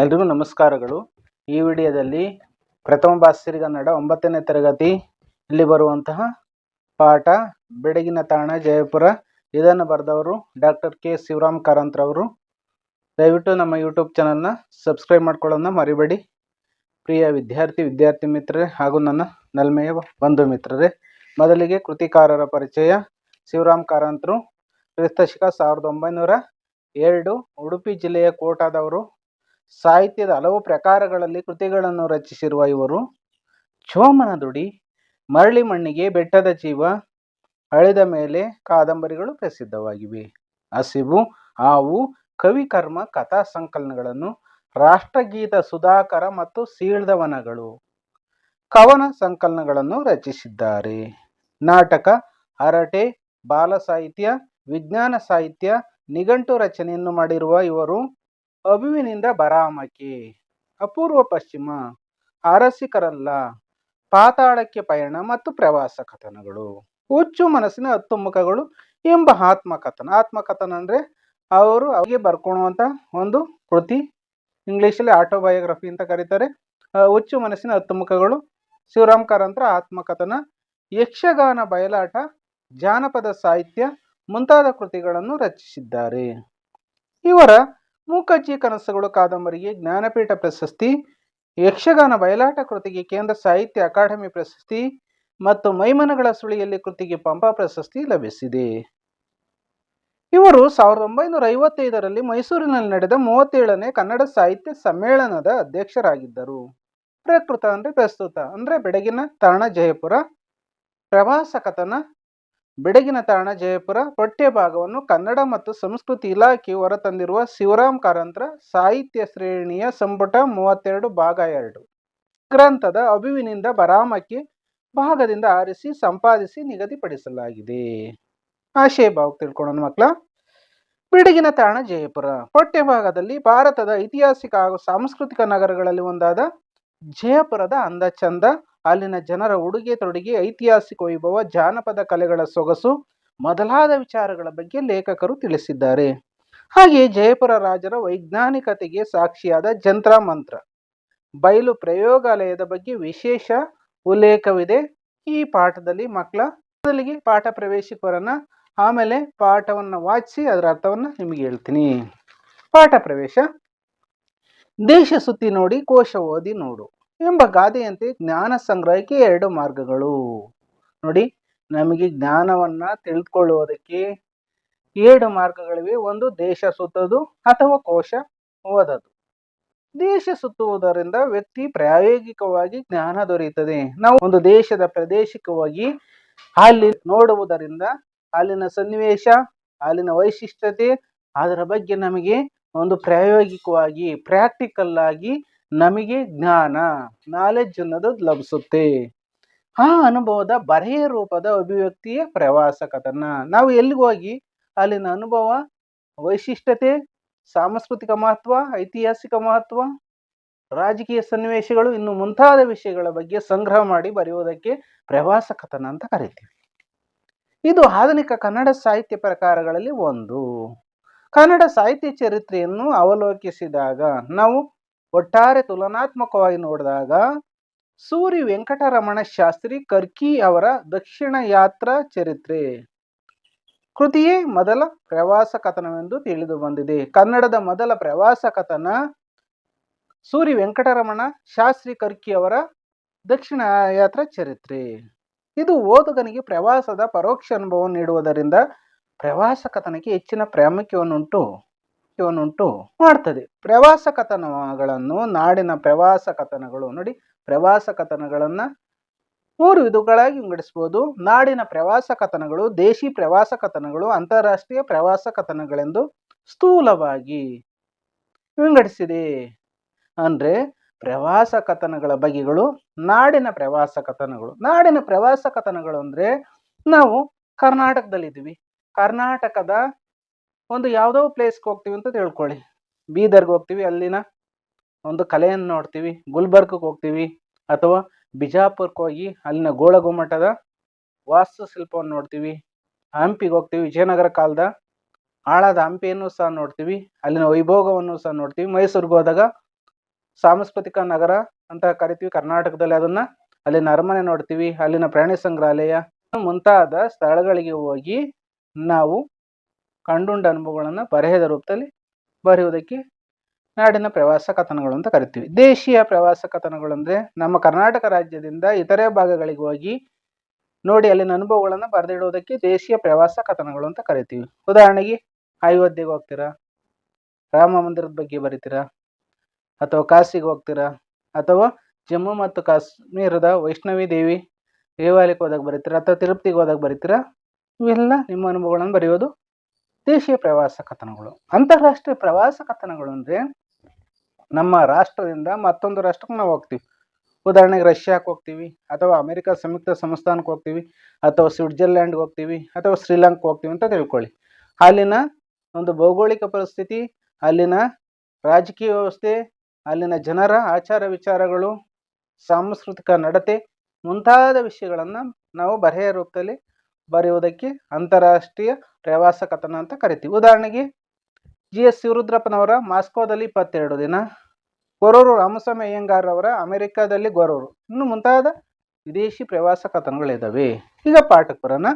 ಎಲ್ರಿಗೂ ನಮಸ್ಕಾರಗಳು. ಈ ವಿಡಿಯೋದಲ್ಲಿ ಪ್ರಥಮ ಕನ್ನಡ ಒಂಬತ್ತನೇ ತರಗತಿ ಇಲ್ಲಿ ಬರುವಂತಹ ಪಾಠ ಬೆಡಗಿನ ತಾಣ ಜಯಪುರ. ಇದನ್ನು ಬರೆದವರು ಡಾಕ್ಟರ್ ಕೆ ಶಿವರಾಮ್ ಕಾರಂತ್ರವರು ದಯವಿಟ್ಟು ನಮ್ಮ ಯೂಟ್ಯೂಬ್ ಚಾನಲ್ನ ಸಬ್ಸ್ಕ್ರೈಬ್ ಮಾಡ್ಕೊಳ್ಳೋದನ್ನ ಮರಿಬೇಡಿ. ಪ್ರಿಯ ವಿದ್ಯಾರ್ಥಿ ವಿದ್ಯಾರ್ಥಿ ಮಿತ್ರರೇ ಹಾಗೂ ನನ್ನ ನಲ್ಮೆಯ ಬಂಧು ಮಿತ್ರರೇ, ಮೊದಲಿಗೆ ಕೃತಿಕಾರರ ಪರಿಚಯ. ಶಿವರಾಮ್ ಕಾರಂತರು, ಕ್ರಿಸ್ತಶಕ ಸಾವಿರದ ಒಂಬೈನೂರ ಎರಡು, ಉಡುಪಿ ಜಿಲ್ಲೆಯ ಕೋಟಾದವರು ಸಾಹಿತ್ಯದ ಹಲವು ಪ್ರಕಾರಗಳಲ್ಲಿ ಕೃತಿಗಳನ್ನು ರಚಿಸಿರುವ ಇವರು ಚೋಮನ ದುಡಿ ಮರಳಿ ಮಣ್ಣಿಗೆ ಬೆಟ್ಟದ ಜೀವ, ಅಳಿದ ಮೇಲೆ ಕಾದಂಬರಿಗಳು ಪ್ರಸಿದ್ಧವಾಗಿವೆ. ಹಸಿವು, ಹಾವು ಕವಿಕರ್ಮ ಕಥಾ ಸಂಕಲನಗಳನ್ನು ರಾಷ್ಟ್ರಗೀತ ಸುಧಾಕರ ಮತ್ತು ಸೀಳ್ದವನಗಳು ಕವನ ಸಂಕಲನಗಳನ್ನು ರಚಿಸಿದ್ದಾರೆ. ನಾಟಕ, ಹರಟೆ, ಬಾಲ ಸಾಹಿತ್ಯ, ವಿಜ್ಞಾನ ಸಾಹಿತ್ಯ, ನಿಘಂಟು ರಚನೆಯನ್ನು ಮಾಡಿರುವ ಇವರು ಅಭಿವಿನಿಂದ ಬರಾಮಕೆ. ಅಪೂರ್ವ ಪಶ್ಚಿಮ, ಅರಸಿಕರಲ್ಲ, ಪಾತಾಳಕ್ಕೆ ಪಯಣ ಮತ್ತು ಪ್ರವಾಸ ಕಥನಗಳು. ಹುಚ್ಚು ಮನಸ್ಸಿನ ಹತ್ತು ಮುಖಗಳು ಎಂಬ ಆತ್ಮಕಥನ. ಆತ್ಮಕಥನ ಅಂದರೆ ಅವರು ಅವರಿಗೆ ಬರ್ಕೊಳ್ಳುವಂಥ ಒಂದು ಕೃತಿ. ಇಂಗ್ಲೀಷಲ್ಲಿ ಆಟೋಬಯೋಗ್ರಫಿ ಅಂತ ಕರೀತಾರೆ. ಹುಚ್ಚು ಮನಸ್ಸಿನ ಹತ್ತು ಮುಖಗಳು ಶಿವರಾಮ್ ಕಾರಂತರ ಆತ್ಮಕಥನ. ಯಕ್ಷಗಾನ ಬಯಲಾಟ, ಜಾನಪದ ಸಾಹಿತ್ಯ ಮುಂತಾದ ಕೃತಿಗಳನ್ನು ರಚಿಸಿದ್ದಾರೆ. ಇವರ ಮೂಕಜ್ಜಿ ಕನಸುಗಳು ಕಾದಂಬರಿಗೆ ಜ್ಞಾನಪೀಠ ಪ್ರಶಸ್ತಿ, ಯಕ್ಷಗಾನ ಬಯಲಾಟ ಕೃತಿಗೆ ಕೇಂದ್ರ ಸಾಹಿತ್ಯ ಅಕಾಡೆಮಿ ಪ್ರಶಸ್ತಿ ಮತ್ತು ಮೈಮನಗಳ ಸುಳಿಯಲ್ಲಿ ಕೃತಿಗೆ ಪಂಪ ಪ್ರಶಸ್ತಿ ಲಭಿಸಿದೆ. ಇವರು ಸಾವಿರದ ಒಂಬೈನೂರ ಐವತ್ತೈದರಲ್ಲಿ ಮೈಸೂರಿನಲ್ಲಿ ನಡೆದ ಮೂವತ್ತೇಳನೇ ಕನ್ನಡ ಸಾಹಿತ್ಯ ಸಮ್ಮೇಳನದ ಅಧ್ಯಕ್ಷರಾಗಿದ್ದರು. ಪ್ರಕೃತ ಅಂದ್ರೆ ಪ್ರಸ್ತುತ ಅಂದ್ರೆ ಬೆಡಗಿನ ತಾಣ ಜಯಪುರ ಪ್ರವಾಸ ಕಥನ ಬೆಡಗಿನ ತಾಣ ಜಯಪುರ ಪಠ್ಯಭಾಗವನ್ನು ಕನ್ನಡ ಮತ್ತು ಸಂಸ್ಕೃತಿ ಇಲಾಖೆ ಹೊರತಂದಿರುವ ಶಿವರಾಮ್ ಕಾರಂತ್ರ ಸಾಹಿತ್ಯ ಶ್ರೇಣಿಯ ಸಂಪುಟ ಮೂವತ್ತೆರಡು ಭಾಗ ಎರಡು. ಗ್ರಂಥದ ಅಭಿವಿನಿಂದ ಬರಾಮಕ್ಕೆ ಭಾಗದಿಂದ ಆರಿಸಿ ಸಂಪಾದಿಸಿ ನಿಗದಿಪಡಿಸಲಾಗಿದೆ. ಆಶಯ ಭಾವ ತಿಳ್ಕೊಳ್ಳೋಣ ಮಕ್ಕಳ ಬಿಡಗಿನ ತಾಣ ಜಯಪುರ ಪಠ್ಯಭಾಗದಲ್ಲಿ ಭಾರತದ ಐತಿಹಾಸಿಕ ಹಾಗೂ ಸಾಂಸ್ಕೃತಿಕ ನಗರಗಳಲ್ಲಿ ಒಂದಾದ ಜಯಪುರದ ಅಂದ ಚಂದ ಅಲ್ಲಿನ ಜನರ ಉಡುಗೆ ತೊಡುಗೆ, ಐತಿಹಾಸಿಕ ವೈಭವ, ಜಾನಪದ ಕಲೆಗಳ ಸೊಗಸು, ಮೊದಲಾದ ವಿಚಾರಗಳ ಬಗ್ಗೆ ಲೇಖಕರು ತಿಳಿಸಿದ್ದಾರೆ. ಹಾಗೆ ಜಯಪುರ ರಾಜರ ವೈಜ್ಞಾನಿಕತೆಗೆ ಸಾಕ್ಷಿಯಾದ ಜಂತ್ರ ಮಂತ್ರ. ಬಯಲು ಪ್ರಯೋಗಾಲಯದ ಬಗ್ಗೆ ವಿಶೇಷ ಉಲ್ಲೇಖವಿದೆ. ಈ ಪಾಠದಲ್ಲಿ ಮಕ್ಕಳ ಮೊದಲಿಗೆ ಪಾಠ ಪ್ರವೇಶಕ್ಕೆ ಆಮೇಲೆ ಪಾಠವನ್ನು ವಾಚಿಸಿ, ಅದರ ಅರ್ಥವನ್ನು ನಿಮಗೆ ಹೇಳ್ತೀನಿ. ಪಾಠ ಪ್ರವೇಶ. ದೇಶ ಸುತ್ತಿ ನೋಡಿ, ಕೋಶ ಓದಿ ನೋಡು. ಎಂಬ ಗಾದೆಯಂತೆ ಜ್ಞಾನ ಸಂಗ್ರಹಕ್ಕೆ ಎರಡು ಮಾರ್ಗಗಳು. ನೋಡಿ, ನಮಗೆ ಜ್ಞಾನವನ್ನ ತಿಳಿದುಕೊಳ್ಳುವುದಕ್ಕೆ ಎರಡು ಮಾರ್ಗಗಳಿವೆ. ಒಂದು, ದೇಶ ಸುತ್ತೋದು ಅಥವಾ ಕೋಶ ಓದೋದು. ದೇಶ ಸುತ್ತುವುದರಿಂದ ವ್ಯಕ್ತಿ ಪ್ರಾಯೋಗಿಕವಾಗಿ ಜ್ಞಾನ ದೊರೆಯುತ್ತದೆ. ನಾವು ಒಂದು ದೇಶದ ಪ್ರದೇಶಕ್ಕೆ ಹೋಗಿ ಅಲ್ಲಿ ನೋಡುವುದರಿಂದ ಅಲ್ಲಿನ ಸನ್ನಿವೇಶ, ಅಲ್ಲಿನ ವೈಶಿಷ್ಟ್ಯತೆ, ಅದರ ಬಗ್ಗೆ ನಮಗೆ ಒಂದು ಪ್ರಾಯೋಗಿಕವಾಗಿ ಪ್ರಾಕ್ಟಿಕಲ್ ಆಗಿ ನಮಗೆ ಜ್ಞಾನ ನಾಲೆಜ್ ಅನ್ನೋದು ಲಭಿಸುತ್ತೆ. ಆ ಅನುಭವದ ಬರೆಯ ರೂಪದ ಅಭಿವ್ಯಕ್ತಿಯ ಪ್ರವಾಸ ಕಥನ. ನಾವು ಎಲ್ಲಿಗೆ ಹೋಗಿ, ಅಲ್ಲಿನ ಅನುಭವ, ವೈಶಿಷ್ಟ್ಯತೆ, ಸಾಂಸ್ಕೃತಿಕ ಮಹತ್ವ, ಐತಿಹಾಸಿಕ ಮಹತ್ವ, ರಾಜಕೀಯ ಸನ್ನಿವೇಶಗಳು, ಇನ್ನು ಮುಂತಾದ ವಿಷಯಗಳ ಬಗ್ಗೆ ಸಂಗ್ರಹ ಮಾಡಿ ಬರೆಯುವುದಕ್ಕೆ ಪ್ರವಾಸ ಕಥನ ಅಂತ ಕರಿತೀವಿ. ಇದು ಆಧುನಿಕ ಕನ್ನಡ ಸಾಹಿತ್ಯ ಪ್ರಕಾರಗಳಲ್ಲಿ ಒಂದು. ಕನ್ನಡ ಸಾಹಿತ್ಯ ಚರಿತ್ರೆಯನ್ನು ಅವಲೋಕಿಸಿದಾಗ ನಾವು ಒಟ್ಟಾರೆ ತುಲನಾತ್ಮಕವಾಗಿ ನೋಡಿದಾಗ ಸೂರಿ ವೆಂಕಟರಮಣ ಶಾಸ್ತ್ರಿ ಕರ್ಕಿ ಅವರ ದಕ್ಷಿಣ ಯಾತ್ರಾ ಚರಿತ್ರೆ. ಕೃತಿಯೇ ಮೊದಲ ಪ್ರವಾಸ ಕಥನವೆಂದು ತಿಳಿದು ಬಂದಿದೆ. ಕನ್ನಡದ ಮೊದಲ ಪ್ರವಾಸ ಕಥನ ಸೂರಿ ವೆಂಕಟರಮಣ ಶಾಸ್ತ್ರಿ ಕರ್ಕಿ ಅವರ ದಕ್ಷಿಣ ಯಾತ್ರಾ ಚರಿತ್ರೆ. ಇದು ಓದುಗನಿಗೆ ಪ್ರವಾಸದ ಪರೋಕ್ಷ ಅನುಭವ ನೀಡುವುದರಿಂದ ಪ್ರವಾಸ ಕಥನಕ್ಕೆ ಹೆಚ್ಚಿನ ಪ್ರಾಮುಖ್ಯವನ್ನುಂಟು ಪ್ರಾಮುಖ್ಯವನ್ನುಂಟು ಮಾಡ್ತದೆ. ಪ್ರವಾಸ ಕಥನಗಳನ್ನು ನಾಡಿನ ಪ್ರವಾಸ ಕಥನಗಳು ನೋಡಿ ಪ್ರವಾಸ ಕಥನಗಳನ್ನು ಮೂರು ವಿಧಗಳಾಗಿ ವಿಂಗಡಿಸ್ಬೋದು. ನಾಡಿನ ಪ್ರವಾಸ ಕಥನಗಳು ದೇಶಿ ಪ್ರವಾಸ ಕಥನಗಳು ಅಂತಾರಾಷ್ಟ್ರೀಯ ಪ್ರವಾಸ ಕಥನಗಳೆಂದು ಸ್ಥೂಲವಾಗಿ ವಿಂಗಡಿಸಿದೆ. ಅಂದ್ರೆ ಪ್ರವಾಸ ಕಥನಗಳ ಬಗೆಗಳು, ನಾಡಿನ ಪ್ರವಾಸ ಕಥನಗಳು ನಾಡಿನ ಪ್ರವಾಸ ಕಥನಗಳು ಅಂದ್ರೆ ನಾವು ಕರ್ನಾಟಕದಲ್ಲಿದ್ದೀವಿ. ಕರ್ನಾಟಕದ ಒಂದು ಯಾವುದೋ ಪ್ಲೇಸ್ಗೆ ಹೋಗ್ತೀವಿ ಅಂತ ತಿಳ್ಕೊಳ್ಳಿ. ಬೀದರ್ಗೆ ಹೋಗ್ತೀವಿ, ಅಲ್ಲಿನ ಒಂದು ಕಲೆಯನ್ನು ನೋಡ್ತೀವಿ. ಗುಲ್ಬರ್ಗಕ್ಕೆ ಹೋಗ್ತೀವಿ ಅಥವಾ ಬಿಜಾಪುರಕ್ಕೆ ಹೋಗಿ ಅಲ್ಲಿನ ಗೋಳಗುಮ್ಮಟದ ವಾಸ್ತುಶಿಲ್ಪವನ್ನು ನೋಡ್ತೀವಿ. ಹಂಪಿಗೆ ಹೋಗ್ತೀವಿ, ವಿಜಯನಗರ ಕಾಲದ ಆಳದ ಹಂಪಿಯನ್ನು ಸಹ ನೋಡ್ತೀವಿ. ಅಲ್ಲಿನ ವೈಭೋಗವನ್ನು ಸಹ ನೋಡ್ತೀವಿ. ಮೈಸೂರಿಗೆ ಹೋದಾಗ ಸಾಂಸ್ಕೃತಿಕ ನಗರ ಅಂತ ಕರಿತೀವಿ, ಕರ್ನಾಟಕದಲ್ಲಿ ಅದನ್ನ ಅಲ್ಲಿನ ಅರಮನೆ ನೋಡ್ತೀವಿ. ಅಲ್ಲಿನ ಪ್ರಾಣಿ ಸಂಗ್ರಹಾಲಯ ಮುಂತಾದ ಸ್ಥಳಗಳಿಗೆ ಹೋಗಿ ನಾವು ಕಂಡುಂಡ ಅನುಭವಗಳನ್ನು ಬರೆಹದ ರೂಪದಲ್ಲಿ ಬರೆಯುವುದಕ್ಕೆ ನಾಡಿನ ಪ್ರವಾಸ ಕಥನಗಳು ಅಂತ ಕರಿತೀವಿ. ದೇಶೀಯ ಪ್ರವಾಸ ಕಥನಗಳು ಅಂದರೆ ನಮ್ಮ ಕರ್ನಾಟಕ ರಾಜ್ಯದಿಂದ ಇತರೆ ಭಾಗಗಳಿಗೆ ಹೋಗಿ ನೋಡಿ ಅಲ್ಲಿನ ಅನುಭವಗಳನ್ನು ಬರೆದಿಡುವುದಕ್ಕೆ ದೇಶೀಯ ಪ್ರವಾಸ ಕಥನಗಳು ಅಂತ ಕರಿತೀವಿ. ಉದಾಹರಣೆಗೆ ಅಯೋಧ್ಯೆಗೆ ಹೋಗ್ತೀರಾ? ರಾಮ ಮಂದಿರದ ಬಗ್ಗೆ ಬರಿತೀರಾ? ಅಥವಾ ಕಾಶಿಗೆ ಹೋಗ್ತೀರಾ? ಅಥವಾ ಜಮ್ಮು ಮತ್ತು ಕಾಶ್ಮೀರದ ವೈಷ್ಣವಿ ದೇವಿ ದೇವಾಲಯಕ್ಕೆ ಹೋದಾಗ ಬರೀತೀರಾ? ಅಥವಾ ತಿರುಪತಿಗೆ ಹೋದಾಗ ಬರೀತೀರಾ? ಇವೆಲ್ಲ ನಿಮ್ಮ ಅನುಭವಗಳನ್ನು ಬರೆಯೋದು ದೇಶೀಯ ಪ್ರವಾಸ ಕಥನಗಳು. ಅಂತಾರಾಷ್ಟ್ರೀಯ ಪ್ರವಾಸ ಕಥನಗಳು ಅಂದರೆ ನಮ್ಮ ರಾಷ್ಟ್ರದಿಂದ ಮತ್ತೊಂದು ರಾಷ್ಟ್ರಕ್ಕೆ ನಾವು ಹೋಗ್ತೀವಿ. ಉದಾಹರಣೆಗೆ ರಷ್ಯಾಕ್ಕೆ ಹೋಗ್ತೀವಿ, ಅಥವಾ ಅಮೆರಿಕ ಸಂಯುಕ್ತ ಸಂಸ್ಥಾನಕ್ಕೆ ಹೋಗ್ತೀವಿ, ಅಥವಾ ಸ್ವಿಟ್ಜರ್ಲ್ಯಾಂಡ್ಗೆ ಹೋಗ್ತೀವಿ, ಅಥವಾ ಶ್ರೀಲಂಕಾಕ್ಕೆ ಹೋಗ್ತೀವಿ ಅಂತ ತಿಳ್ಕೊಳ್ಳಿ. ಅಲ್ಲಿನ ಒಂದು ಭೌಗೋಳಿಕ ಪರಿಸ್ಥಿತಿ, ಅಲ್ಲಿನ ರಾಜಕೀಯ ವ್ಯವಸ್ಥೆ, ಅಲ್ಲಿನ ಜನರ ಆಚಾರ ವಿಚಾರಗಳು, ಸಾಂಸ್ಕೃತಿಕ ನಡತೆ ಮುಂತಾದ ವಿಷಯಗಳನ್ನು ನಾವು ಬರೆಯ ರೂಪದಲ್ಲಿ ಬರೆಯುವುದಕ್ಕೆ ಅಂತಾರಾಷ್ಟ್ರೀಯ ಪ್ರವಾಸ ಕಥನ ಅಂತ ಕರಿತೀವಿ. ಉದಾಹರಣೆಗೆ ಜಿ ಎಸ್ ಶಿವರುದ್ರಪ್ಪನವರ ಮಾಸ್ಕೋದಲ್ಲಿ ಇಪ್ಪತ್ತೆರಡು ದಿನ, ಗೊರೂರು ರಾಮಸ್ವಾಮಿ ಅಯ್ಯಂಗಾರ್ ಅವರ ಅಮೆರಿಕಾದಲ್ಲಿ ಗೊರೂರು. ಇನ್ನು ಮುಂತಾದ ವಿದೇಶಿ ಪ್ರವಾಸ ಕಥನಗಳಿದ್ದಾವೆ ಈಗ ಪಾಠಕ್ಕೆ ಬರೋಣ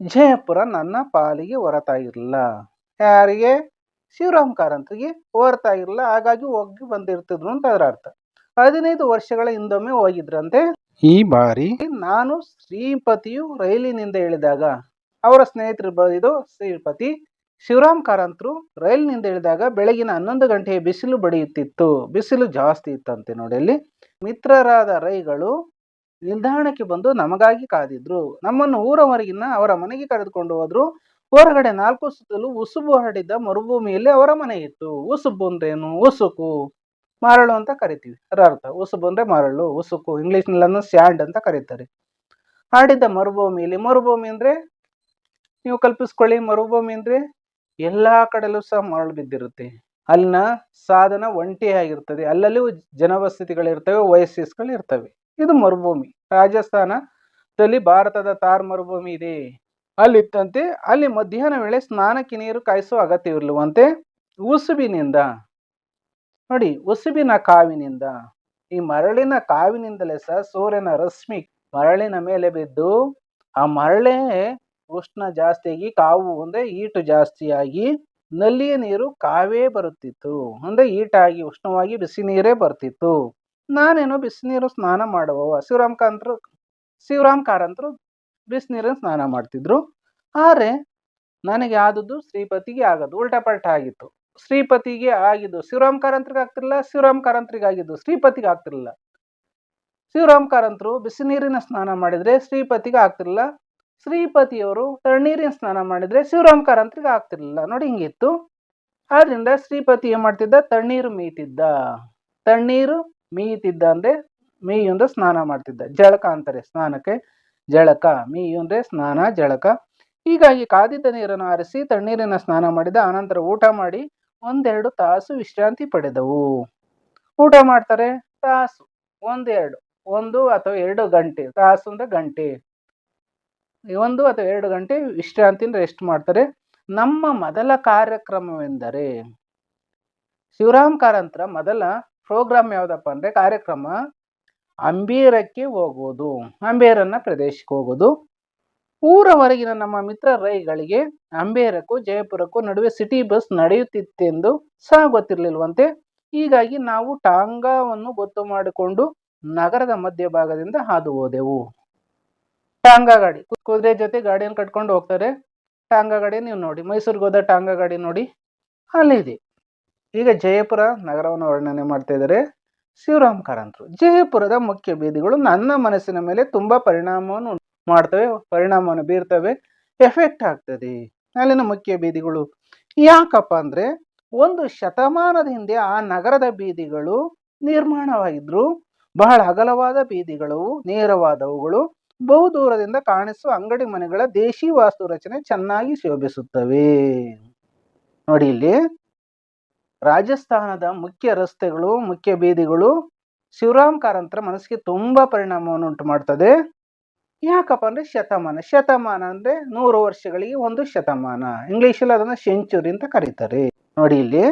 ಜಯಪುರ ನನ್ನ ಪಾಲಿಗೆ ಹೊರತಾಗಿರಲಿಲ್ಲ ಯಾರಿಗೆ? ಶಿವರಾಮ್ ಕಾರಂತರಿಗೆ ಹೊರತಾಗಿರಲಿಲ್ಲ ಹಾಗಾಗಿ ಹೋಗಿ ಬಂದಿರ್ತಿದ್ರು ಅಂತ ಅದರ ಅರ್ಥ. ಹದಿನೈದು ವರ್ಷಗಳ ಹಿಂದೊಮ್ಮೆ ಹೋಗಿದ್ರಂತೆ. ಈ ಬಾರಿ ನಾನು ಶ್ರೀಪತಿಯು ರೈಲಿನಿಂದ ಇಳಿದಾಗ ಅವರ ಸ್ನೇಹಿತರು ಬರೆದಿದ್ದು ಶ್ರೀಪತಿ, ಶಿವರಾಮ್ ಕಾರಂತರು ರೈಲಿನಿಂದ ಇಳಿದಾಗ ಬೆಳಗಿನ ಹನ್ನೊಂದು ಗಂಟೆಯ ಬಿಸಿಲು ಬಡಿಯುತ್ತಿತ್ತು. ಬಿಸಿಲು ಜಾಸ್ತಿ ಇತ್ತಂತೆ ನೋಡಿ ಅಲ್ಲಿ. ಮಿತ್ರರಾದ ರೈಗಳು ನಿಲ್ದಾಣಕ್ಕೆ ಬಂದು ನಮಗಾಗಿ ಕಾದಿದ್ರು. ನಮ್ಮನ್ನು ಊರವರೆಗಿನ ಅವರ ಮನೆಗೆ ಕರೆದುಕೊಂಡು ಹೋದ್ರು. ಹೊರಗಡೆ ನಾಲ್ಕು ಸುತ್ತಲೂ ಉಸುಬು ಹರಡಿದ್ದ ಮರುಭೂಮಿಯಲ್ಲಿ ಅವರ ಮನೆ ಇತ್ತು. ಉಸುಬು ಅಂದ್ರೇನು? ಉಸುಕು. ಮರಳು ಅಂತ ಕರಿತೀವಿ. ಅದರ ಅರ್ಥ ಉಸುಬು ಅಂದರೆ ಮರಳು, ಉಸುಕು ಇಂಗ್ಲೀಷ್ನಲ್ಲನ್ನು ಸ್ಯಾಂಡ್ ಅಂತ ಕರೀತಾರೆ. ಹಾಡಿದ್ದ ಮರುಭೂಮಿಯಲ್ಲಿ ಮರುಭೂಮಿ ಅಂದರೆ ನೀವು ಕಲ್ಪಿಸ್ಕೊಳ್ಳಿ, ಮರುಭೂಮಿ ಅಂದರೆ ಎಲ್ಲಾ ಕಡೆಲೂ ಸಹ ಮರಳು ಬಿದ್ದಿರುತ್ತೆ. ಅಲ್ಲಿನ ಸಾಧನ ಒಂಟಿಯಾಗಿರ್ತದೆ ಅಲ್ಲಲ್ಲಿ ಜನವಸತಿಗಳಿರ್ತವೆ ವಯಸ್ಸಿಸ್ಗಳು ಇರ್ತವೆ. ಇದು ಮರುಭೂಮಿ. ರಾಜಸ್ಥಾನದಲ್ಲಿ ಭಾರತದ ತಾರ್ ಮರುಭೂಮಿ ಇದೆ. ಅಲ್ಲಿತ್ತಂತೆ, ಅಲ್ಲಿ ಮಧ್ಯಾಹ್ನ ವೇಳೆ ಸ್ನಾನಕ್ಕೆ ನೀರು ಕಾಯಿಸುವ ಅಗತ್ಯವಿರಲಿರುವಂತೆ ಉಸುಬಿನಿಂದ ನೋಡಿ ಉಸುಬಿನ ಕಾವಿನಿಂದ, ಈ ಮರಳಿನ ಕಾವಿನಿಂದಲೇ ಸಹ ಸೂರ್ಯನ ರಶ್ಮಿ ಮರಳಿನ ಮೇಲೆ ಬಿದ್ದು, ಆ ಮರಳೇ ಉಷ್ಣ ಜಾಸ್ತಿಯಾಗಿ, ಕಾವು ಅಂದ್ರೆ ಈಟು ಜಾಸ್ತಿಯಾಗಿ, ನಲ್ಲಿಯ ನೀರು ಕಾವೇ ಬರುತ್ತಿತ್ತು. ಅಂದ್ರೆ ಈಟಾಗಿ, ಉಷ್ಣವಾಗಿ ಬಿಸಿ ನೀರೇ ಬರ್ತಿತ್ತು. ನಾನೇನೋ ಬಿಸಿ ನೀರು ಸ್ನಾನ ಮಾಡುವವ. ಶಿವರಾಮ್ ಕಾಂತರು, ಶಿವರಾಮ್ ಕಾರಂತರು ನೀರನ್ನು ಸ್ನಾನ ಮಾಡ್ತಿದ್ರು. ಆದರೆ, ನನಗೆ ಆದದ್ದು ಶ್ರೀಪತಿಗೆ ಆಗದು, ಉಲ್ಟಾ ಪಲ್ಟಾ ಆಗಿತ್ತು. ಶ್ರೀಪತಿಗೆ ಆಗಿದ್ದು, ಶಿವರಾಮ್ ಕಾರಂತರಿಗೆ ಆಗ್ತಿರ್ಲಿಲ್ಲ, ಶಿವರಾಮ್ ಕಾರಂತರಿಗೆ ಆಗಿದ್ದು, ಶ್ರೀಪತಿಗೆ ಆಗ್ತಿರ್ಲಿಲ್ಲ. ಶಿವರಾಮ್ ಕಾರಂತರು ಬಿಸಿ ನೀರಿನ ಸ್ನಾನ ಮಾಡಿದ್ರೆ ಶ್ರೀಪತಿಗೆ ಆಗ್ತಿರ್ಲಿಲ್ಲ. ಶ್ರೀಪತಿಯವರು ತಣ್ಣೀರಿನ ಸ್ನಾನ ಮಾಡಿದ್ರೆ ಶಿವರಾಮ್ ಕಾರಂತರಿಗೆ ಆಗ್ತಿರ್ಲಿಲ್ಲ. ನೋಡಿ ಹಿಂಗಿತ್ತು ಆದ್ರಿಂದ ಶ್ರೀಪತಿ ಏನ್ ಮಾಡ್ತಿದ್ದ? ತಣ್ಣೀರು ಮೀತಿದ್ದ. ತಣ್ಣೀರು ಮೀತಿದ್ದ ಅಂದ್ರೆ ಮೀಯು ಅಂದ್ರೆ ಸ್ನಾನ ಮಾಡ್ತಿದ್ದ. ಜಳಕ ಅಂತಾರೆ ಸ್ನಾನಕ್ಕೆ. ಜಳಕ ಮೀಯು ಸ್ನಾನ, ಜಳಕ. ಹೀಗಾಗಿ ಕಾದಿದ್ದ ನೀರನ್ನು ಆರಿಸಿ ತಣ್ಣೀರಿನ ಸ್ನಾನ ಮಾಡಿದ. ಆನಂತರ ಊಟ ಮಾಡಿ ಒಂದೆರಡು ತಾಸು ವಿಶ್ರಾಂತಿ ಪಡೆದವು. ಊಟ ಮಾಡ್ತಾರೆ? ತಾಸು. ಒಂದೆರಡು. ಒಂದು ಅಥವಾ ಎರಡು ಗಂಟೆ. ತಾಸು ಅಂದರೆ ಗಂಟೆ. ಒಂದು ಅಥವಾ ಎರಡು ಗಂಟೆ ವಿಶ್ರಾಂತಿಯಿಂದ ರೆಸ್ಟ್ ಮಾಡ್ತಾರೆ. ನಮ್ಮ ಮೊದಲ ಕಾರ್ಯಕ್ರಮವೆಂದರೆ ಶಿವರಾಮ್ ಕಾರಂತರ ಮೊದಲ ಪ್ರೋಗ್ರಾಮ್ ಯಾವುದಪ್ಪ ಅಂದ್ರೆ ಕಾರ್ಯಕ್ರಮ ಅಂಬೀರಕ್ಕೆ ಹೋಗೋದು ಅಂಬೇರನ್ನ ಪ್ರದೇಶಕ್ಕೆ ಹೋಗೋದು ಊರ ಹೊರಗಿನ ನಮ್ಮ ಮಿತ್ರ ರೈಗಳಿಗೆ ಅಂಬೇರಕ್ಕೂ ಜಯಪುರಕ್ಕೂ ನಡುವೆ ಸಿಟಿ ಬಸ್ ನಡೆಯುತ್ತಿತ್ತೆಂದು ಸಹ ಗೊತ್ತಿರಲಿಲ್ವಂತೆ. ಹೀಗಾಗಿ ನಾವು ಟಾಂಗಾವನ್ನು ಗೊತ್ತು ಮಾಡಿಕೊಂಡು ನಗರದ ಮಧ್ಯಭಾಗದಿಂದ ಹಾದು ಹೋದೆವು. ಟಾಂಗಾ ಗಾಡಿ. ಕುದುರೆ ಜೊತೆ ಗಾಡಿಯನ್ನು ಕಟ್ಕೊಂಡು ಹೋಗ್ತಾರೆ. ಟಾಂಗಾ ಗಾಡಿ ನೀವು ನೋಡಿ. ಮೈಸೂರಿಗೆ ಹೋದ ಟಾಂಗಾ ಗಾಡಿ ನೋಡಿ. ಅಲ್ಲಿದೆ. ಈಗ ಜಯಪುರ ನಗರವನ್ನು ವರ್ಣನೆ ಮಾಡ್ತಾ ಇದ್ದಾರೆ ಶಿವರಾಮ್ ಕಾರಂತರು. ಜಯಪುರದ ಮುಖ್ಯ ಬೀದಿಗಳು ನನ್ನ ಮನಸ್ಸಿನ ಮೇಲೆ ತುಂಬಾ ಪರಿಣಾಮವನ್ನು ಮಾಡ್ತವೆ, ಪರಿಣಾಮವನ್ನು ಬೀರ್ತವೆ ಎಫೆಕ್ಟ್ ಆಗ್ತದೆ. ಅಲ್ಲಿನ ಮುಖ್ಯ ಬೀದಿಗಳು ಯಾಕಪ್ಪ ಅಂದ್ರೆ ಒಂದು ಶತಮಾನದ ಹಿಂದೆ ಆ ನಗರದ ಬೀದಿಗಳು ನಿರ್ಮಾಣವಾಗಿದ್ರು. ಬಹಳ ಅಗಲವಾದ ಬೀದಿಗಳು, ನೇರವಾದವುಗಳು ಬಹುದೂರದಿಂದ ಕಾಣಿಸುವ ಅಂಗಡಿ ಮನೆಗಳ ದೇಶಿ ವಾಸ್ತು ರಚನೆ ಚೆನ್ನಾಗಿ ಶೋಭಿಸುತ್ತವೆ. ನೋಡಿ ಇಲ್ಲಿ ರಾಜಸ್ಥಾನದ ಮುಖ್ಯ ರಸ್ತೆಗಳು, ಮುಖ್ಯ ಬೀದಿಗಳು ಶಿವರಾಮ್ ಕಾರಂತರ ಮನಸ್ಸಿಗೆ ತುಂಬಾ ಪರಿಣಾಮವನ್ನು ಉಂಟು ಮಾಡ್ತದೆ. ಯಾಕಪ್ಪ ಅಂದ್ರೆ ಶತಮಾನ. ಶತಮಾನ ಅಂದ್ರೆ ನೂರು ವರ್ಷಗಳಿಗೆ ಒಂದು ಶತಮಾನ. ಇಂಗ್ಲೀಷಲ್ಲಿ ಅದನ್ನ ಸೆಂಚುರಿ ಅಂತ ಕರೀತಾರೆ. ನೋಡಿ ಇಲ್ಲಿ.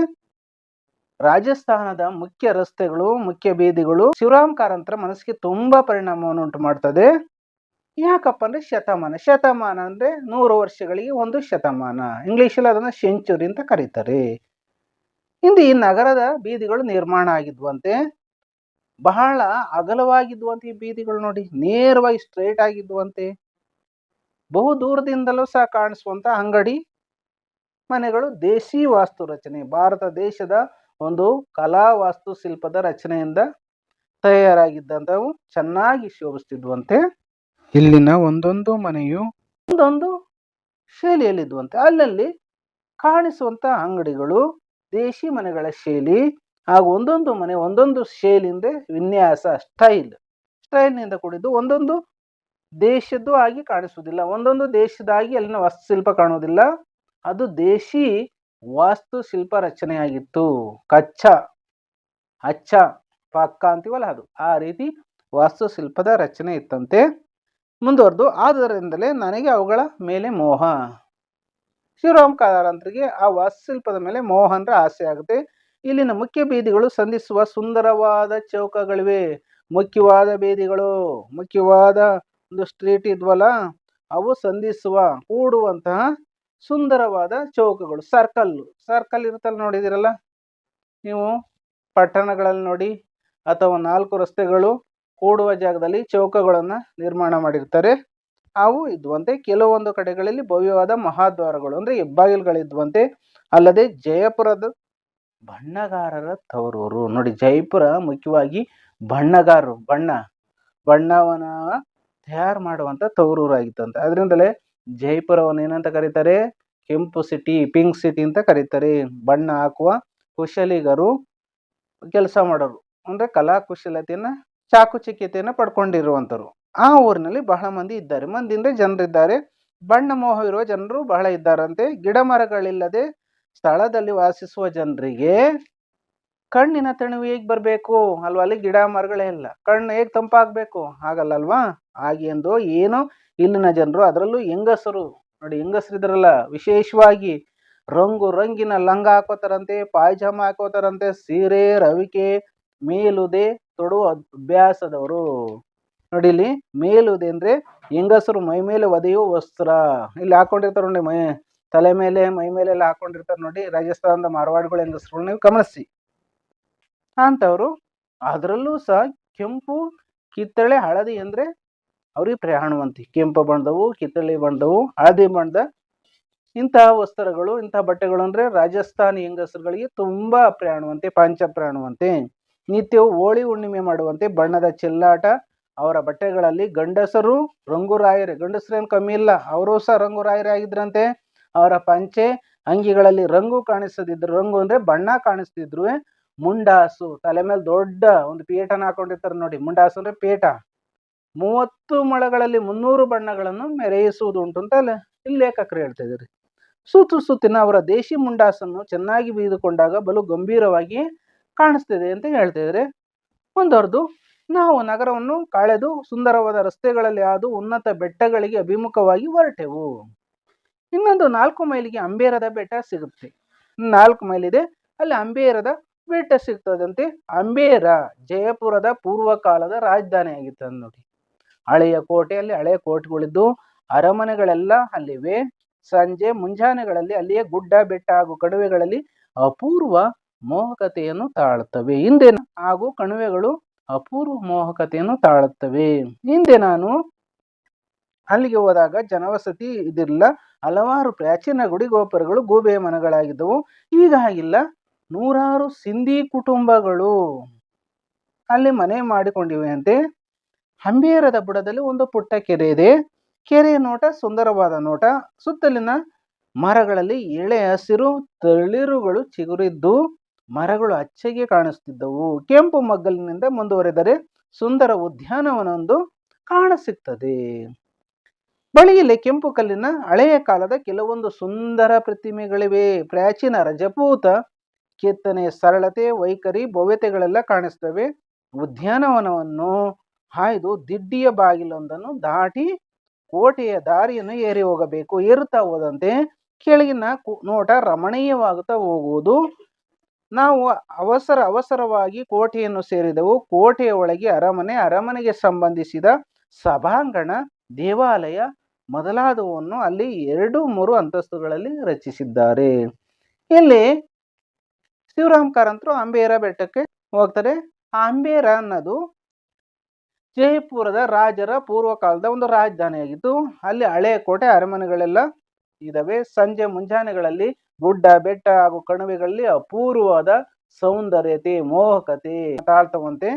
ರಾಜಸ್ಥಾನದ ಮುಖ್ಯ ರಸ್ತೆಗಳು, ಮುಖ್ಯ ಬೀದಿಗಳು ಶಿವರಾಮ್ ಕಾರಂತರ ಮನಸ್ಸಿಗೆ ತುಂಬಾ ಪರಿಣಾಮವನ್ನು ಉಂಟು ಮಾಡ್ತದೆ ಯಾಕಪ್ಪ ಅಂದ್ರೆ ಶತಮಾನ. ಶತಮಾನ ಅಂದ್ರೆ ನೂರು ವರ್ಷಗಳಿಗೆ ಒಂದು ಶತಮಾನ. ಇಂಗ್ಲೀಷಲ್ಲಿ ಅದನ್ನ ಸೆಂಚುರಿ ಅಂತ ಕರೀತಾರೆ. ಇಂದು ಈ ನಗರದ ಬೀದಿಗಳು ನಿರ್ಮಾಣ ಆಗಿದ್ವಂತೆ. ಬಹಳ ಅಗಲವಾಗಿದ್ದುವಂತೆ ಈ ಬೀದಿಗಳು ನೋಡಿ, ನೇರವಾಗಿ ಸ್ಟ್ರೈಟ್ ಆಗಿದ್ದುವಂತೆ. ಬಹು ದೂರದಿಂದಲೂ ಸಹ ಕಾಣಿಸುವಂತ ಅಂಗಡಿ, ಮನೆಗಳು ದೇಶಿ ವಾಸ್ತು ರಚನೆ. ಭಾರತ ದೇಶದ ಒಂದು ಕಲಾ ವಾಸ್ತು ಶಿಲ್ಪದ ರಚನೆಯಿಂದ ತಯಾರಾಗಿದ್ದಂಥವು ಚೆನ್ನಾಗಿ ಶೋಭಿಸ್ತಿದ್ವಂತೆ ಇಲ್ಲಿನ ಒಂದೊಂದು ಮನೆಯು ಒಂದೊಂದು ಶೈಲಿಯಲ್ಲಿದ್ವಂತೆ ಅಲ್ಲಲ್ಲಿ ಕಾಣಿಸುವಂತ ಅಂಗಡಿಗಳು, ದೇಶಿ ಮನೆಗಳ ಶೈಲಿ ಹಾಗೂ ಒಂದೊಂದು ಮನೆ, ಒಂದೊಂದು ಶೈಲಿಯಿಂದ ವಿನ್ಯಾಸ, ಸ್ಟೈಲ್. ಸ್ಟೈಲ್ನಿಂದ ಕೂಡಿದ್ದು ಒಂದೊಂದು ದೇಶದ್ದು ಆಗಿ ಕಾಣಿಸುವುದಿಲ್ಲ. ಒಂದೊಂದು ದೇಶದಾಗಿ ಅಲ್ಲಿನ ವಾಸ್ತುಶಿಲ್ಪ ಕಾಣುವುದಿಲ್ಲ. ಅದು ದೇಶಿ ವಾಸ್ತುಶಿಲ್ಪ ರಚನೆಯಾಗಿತ್ತು. ಕಚ್ಚ, ಅಚ್ಚ, ಪಕ್ಕ ಅಂತೀವಲ್ಲ ಅದು. ಆ ರೀತಿ ವಾಸ್ತುಶಿಲ್ಪದ ರಚನೆ ಇತ್ತಂತೆ. ಮುಂದುವರೆದು, ಆದ್ದರಿಂದಲೇ ನನಗೆ ಅವುಗಳ ಮೇಲೆ ಮೋಹ. ಶಿವರಾಮ್ ಕಾರಂತರಿಗೆ ಆ ವಾಸ್ತುಶಿಲ್ಪದ ಮೇಲೆ ಮೋಹ ಅಂದ್ರೆ ಆಸೆ ಆಗುತ್ತೆ. ಇಲ್ಲಿನ ಮುಖ್ಯ ಬೀದಿಗಳು ಸಂಧಿಸುವ ಸುಂದರವಾದ ಚೌಕಗಳಿವೆ. ಮುಖ್ಯವಾದ ಬೀದಿಗಳು, ಮುಖ್ಯವಾದ ಒಂದು ಸ್ಟ್ರೀಟ್ ಇದ್ವಲ್ಲ, ಅವು ಸಂಧಿಸುವ, ಕೂಡುವಂತಹ ಸುಂದರವಾದ ಚೌಕಗಳು. ಸರ್ಕಲ್ ಸರ್ಕಲ್ ಇರುತ್ತಲ್ಲ ನೋಡಿದಿರಲ್ಲ ನೀವು ಪಟ್ಟಣಗಳಲ್ಲಿ ನೋಡಿ ಅಥವಾ ನಾಲ್ಕು ರಸ್ತೆಗಳು ಕೂಡುವ ಜಾಗದಲ್ಲಿ ಚೌಕಗಳನ್ನು ನಿರ್ಮಾಣ ಮಾಡಿರ್ತಾರೆ. ಅವು ಇದ್ವಂತೆ ಕೆಲವೊಂದು ಕಡೆಗಳಲ್ಲಿ ಭವ್ಯವಾದ ಮಹಾದ್ವಾರಗಳು, ಅಂದ್ರೆ ಹೆಬ್ಬಾಗಿಲುಗಳಿದ್ವಂತೆ, ಅಲ್ಲದೆ ಜಯಪುರದ ಬಣ್ಣಗಾರರ ತವರೂರು. ನೋಡಿ, ಜೈಪುರ ಮುಖ್ಯವಾಗಿ ಬಣ್ಣಗಾರರು, ಬಣ್ಣ ಬಣ್ಣವನ್ನ ತಯಾರು ಮಾಡುವಂತ ತವರೂರು ಆಗಿತ್ತಂತೆ ಅದರಿಂದಲೇ ಜೈಪುರವನ್ನು ಏನಂತ ಕರೀತಾರೆ? ಕೆಂಪು ಸಿಟಿ, ಪಿಂಕ್ ಸಿಟಿ ಅಂತ ಕರೀತಾರೆ. ಬಣ್ಣ ಹಾಕುವ ಕುಶಲಿಗರು ಕೆಲಸ ಮಾಡೋರು. ಅಂದ್ರೆ ಕಲಾ ಕುಶಲತೆಯನ್ನ ಪಡ್ಕೊಂಡಿರುವಂಥವ್ರು ಆ ಊರಿನಲ್ಲಿ ಬಹಳ ಮಂದಿ ಇದ್ದಾರೆ. ಮಂದಿಯಿಂದ ಜನರಿದ್ದಾರೆ. ಬಣ್ಣ ಮೋಹವಿರುವ ಜನರು ಬಹಳ ಇದ್ದಾರಂತೆ. ಗಿಡ ಮರಗಳಿಲ್ಲದೆ ಸ್ಥಳದಲ್ಲಿ ವಾಸಿಸುವ ಜನರಿಗೆ ಕಣ್ಣಿನ ತಣಿವು ಹೇಗೆ ಬರಬೇಕು? ಅಲ್ವಾ? ಅಲ್ಲಿ ಗಿಡ ಮರಗಳೇ ಇಲ್ಲ. ಕಣ್ಣು ಹೇಗೆ ತಂಪಾಗಬೇಕು? ಹಾಗಲ್ಲ ಅಲ್ವಾ ಹಾಗೆಂದು ಏನು ಇಲ್ಲಿನ ಜನರು ಅದರಲ್ಲೂ ಹೆಂಗಸರು, ನೋಡಿ ಹೆಂಗಸರಿದ್ರಲ್ಲ ವಿಶೇಷವಾಗಿ ರಂಗು ರಂಗಿನ ಲಂಗ ಹಾಕೋತಾರಂತೆ, ಪಾಯ್ಜಾಮ ಹಾಕೋತಾರಂತೆ, ಸೀರೆ, ರವಿಕೆ, ಮೇಲುದೆ, ತೊಡುವ ಅಭ್ಯಾಸದವರು. ನೋಡಿ ಇಲ್ಲಿ ಮೇಲುದೆ ಅಂದ್ರೆ ಹೆಂಗಸರು ಮೈ ಮೇಲೆ ಒದೆಯುವ ವಸ್ತ್ರ. ಇಲ್ಲಿ ಹಾಕೊಂಡಿರ್ತಾರೆ ನೋಡಿ ಮೈ ತಲೆ ಮೇಲೆ, ಮೈ ಮೇಲೆ ಎಲ್ಲ ಹಾಕೊಂಡಿರ್ತಾರೆ ನೋಡಿ, ರಾಜಸ್ಥಾನದ ಮಾರ್ವಾಡ್ಗಳು ಹೆಂಗಸರು ನೀವು ಗಮನಿಸಿ. ಅಂತವರು ಅದರಲ್ಲೂ ಸಹ ಕೆಂಪು, ಕಿತ್ತಳೆ, ಹಳದಿ ಅಂದ್ರೆ ಅವ್ರಿಗೆ ಪ್ರಯಾಣವಂತಿ. ಕೆಂಪು ಬಣ್ಣದವು, ಕಿತ್ತಳೆ ಬಣ್ಣದವು, ಹಳದಿ ಬಣ್ಣದ ಇಂತಹ ವಸ್ತ್ರಗಳು ಇಂತಹ ಬಟ್ಟೆಗಳು ಅಂದ್ರೆ ರಾಜಸ್ಥಾನಿ ಹೆಂಗಸರುಗಳಿಗೆ ತುಂಬಾ ಪ್ರಯಾಣವಂತೆ, ಪಾಂಚ ಪ್ರಯಾಣವಂತೆ. ನಿತ್ಯವೂ ಹೋಳಿ ಹುಣ್ಣಿಮೆ ಮಾಡುವಂತೆ ಬಣ್ಣದ ಚೆಲ್ಲಾಟ, ಅವರ ಬಟ್ಟೆಗಳಲ್ಲಿ ಗಂಡಸರು ರಂಗುರಾಯರೇ, ಗಂಡಸರೇನು ಕಮ್ಮಿ ಇಲ್ಲ, ಅವರು ಸಹ ರಂಗುರಾಯರೇ ಆಗಿದ್ರಂತೆ. ಅವರ ಪಂಚೆ ಅಂಗಿಗಳಲ್ಲಿ ರಂಗು ಕಾಣಿಸದಿದ್ರು ರಂಗು ಅಂದ್ರೆ ಬಣ್ಣ ಕಾಣಿಸ್ತಿದ್ರು ಮುಂಡಾಸು. ತಲೆ ಮೇಲೆ ದೊಡ್ಡ ಒಂದು ಪೇಟನ ಹಾಕೊಂಡಿರ್ತಾರೆ ನೋಡಿ. ಮುಂಡಾಸು ಅಂದ್ರೆ ಪೇಟ ಮೂವತ್ತು ಮೊಳಗಳಲ್ಲಿ ಮುನ್ನೂರು ಬಣ್ಣಗಳನ್ನು ಮೆರೆಯಿಸುವುದು ಉಂಟು ಅಂತ ಇಲ್ಲಿ ಲೇಖಕರು ಹೇಳ್ತಾ ಇದ್ದಾರೆ. ಸುತ್ತು ಸುತ್ತಿನ ಅವರ ದೇಶಿ ಮುಂಡಾಸನ್ನು ಚೆನ್ನಾಗಿ ಬೀದುಕೊಂಡಾಗ ಬಲು ಗಂಭೀರವಾಗಿ ಕಾಣಿಸ್ತಿದೆ ಅಂತ ಹೇಳ್ತಾ ಇದ್ದಾರೆ. ಮುಂದುವರೆದು ನಾವು ನಗರವನ್ನು ಕಳೆದು ಸುಂದರವಾದ ರಸ್ತೆಗಳಲ್ಲಿ ಆದು ಉನ್ನತ ಬೆಟ್ಟಗಳಿಗೆ ಅಭಿಮುಖವಾಗಿ ಹೊರಟೆವು. ಇನ್ನೊಂದು ನಾಲ್ಕು ಮೈಲಿಗೆ ಅಂಬೇರದ ಬೆಟ್ಟ ಸಿಗುತ್ತೆ. ನಾಲ್ಕು ಮೈಲ್ ಇದೆ ಅಲ್ಲಿ ಅಂಬೇರದ ಬೆಟ್ಟ ಸಿಗ್ತದಂತೆ. ಅಂಬೇರ ಜಯಪುರದ ಪೂರ್ವ ಕಾಲದ ರಾಜಧಾನಿ ಆಗಿತ್ತು ನೋಡಿ. ಹಳೆಯ ಕೋಟೆಯಲ್ಲಿ ಹಳೆಯ ಕೋಟೆಗಳಿದ್ದು, ಅರಮನೆಗಳೆಲ್ಲ ಅಲ್ಲಿವೆ. ಸಂಜೆ ಮುಂಜಾನೆಗಳಲ್ಲಿ ಅಲ್ಲಿಯೇ ಗುಡ್ಡ, ಬೆಟ್ಟ ಹಾಗೂ ಕಣಿವೆಗಳಲ್ಲಿ ಅಪೂರ್ವ ಮೋಹಕತೆಯನ್ನು ತಾಳುತ್ತವೆ. ಹಿಂದೆ ಹಾಗೂ ಕಣಿವೆಗಳು ಅಪೂರ್ವ ಮೋಹಕತೆಯನ್ನು ತಾಳುತ್ತವೆ. ಹಿಂದೆ ನಾನು ಅಲ್ಲಿಗೆ ಹೋದಾಗ ಜನವಸತಿ ಇದಿಲ್ಲ ಹಲವಾರು ಪ್ರಾಚೀನ ಗುಡಿ ಗೋಪುರಗಳು ಗೋಬೆ ಮನೆಗಳಾಗಿದ್ದವು. ಈಗ ಹಾಗಿಲ್ಲ. ನೂರಾರು ಸಿಂಧಿ ಕುಟುಂಬಗಳು ಅಲ್ಲಿ ಮನೆ ಮಾಡಿಕೊಂಡಿವೆ ಅಂತೆ ಹಂಬೇರದ ಬುಡದಲ್ಲಿ ಒಂದು ಪುಟ್ಟ ಕೆರೆ ಇದೆ. ಕೆರೆಯ ನೋಟ ಸುಂದರವಾದ ನೋಟ. ಸುತ್ತಲಿನ ಮರಗಳಲ್ಲಿ ಎಳೆ, ಹಸಿರು, ತಳಿರುಗಳು ಚಿಗುರಿದ್ದು ಮರಗಳು ಅಚ್ಚಗೆ ಕಾಣಿಸ್ತಿದ್ದವು. ಕೆಂಪು ಮಗ್ಗಲಿನಿಂದ ಮುಂದುವರೆದರೆ ಸುಂದರ ಉದ್ಯಾನವನವೊಂದು ಕಾಣಸಿಗ್ತದೆ. ಬಳಿಯಲ್ಲಿ ಕೆಂಪು ಕಲ್ಲಿನ ಹಳೆಯ ಕಾಲದ ಕೆಲವೊಂದು ಸುಂದರ ಪ್ರತಿಮೆಗಳಿವೆ. ಪ್ರಾಚೀನ ರಜಪೂತ ಕೆತ್ತನೆಯ ಸರಳತೆ, ವೈಖರಿ, ಭವ್ಯತೆಗಳೆಲ್ಲ ಕಾಣಿಸ್ತವೆ. ಉದ್ಯಾನವನವನ್ನು ಹಾಯ್ದು ದಿಡ್ಡಿಯ ಬಾಗಿಲೊಂದನ್ನು ದಾಟಿ ಕೋಟೆಯ ದಾರಿಯನ್ನು ಏರಿ ಹೋಗಬೇಕು. ಏರುತ್ತಾ ಹೋದಂತೆ ಕೆಳಗಿನ ನೋಟ ರಮಣೀಯವಾಗುತ್ತಾ ಹೋಗುವುದು. ನಾವು ಅವಸರ ಅವಸರವಾಗಿ ಕೋಟೆಯನ್ನು ಸೇರಿದೆವು. ಕೋಟೆಯ ಒಳಗೆ ಅರಮನೆ, ಅರಮನೆಗೆ ಸಂಬಂಧಿಸಿದ ಸಭಾಂಗಣ, ದೇವಾಲಯ ಮೊದಲಾದವನ್ನು ಅಲ್ಲಿ ಎರಡು ಮೂರು ಅಂತಸ್ತುಗಳಲ್ಲಿ ರಚಿಸಿದ್ದಾರೆ. ಇಲ್ಲಿ ಶಿವರಾಮ್ ಕಾರಂತರು ಅಂಬೇರ ಬೆಟ್ಟಕ್ಕೆ ಹೋಗ್ತಾರೆ. ಆ ಅಂಬೇರ ಅನ್ನೋದು ಜೈಪುರದ ರಾಜರ ಪೂರ್ವ ಕಾಲದ ಒಂದು ರಾಜಧಾನಿಯಾಗಿತ್ತು. ಅಲ್ಲಿ ಹಳೆಯ ಕೋಟೆ ಅರಮನೆಗಳೆಲ್ಲ ಇದಾವೆ. ಸಂಜೆ ಮುಂಜಾನೆಗಳಲ್ಲಿ ಗುಡ್ಡ, ಬೆಟ್ಟ ಹಾಗೂ ಕಣಿವೆಗಳಲ್ಲಿ ಅಪೂರ್ವವಾದ ಸೌಂದರ್ಯತೆ, ಮೋಹಕತೆ ತಾಳ್ತವಂತೆ.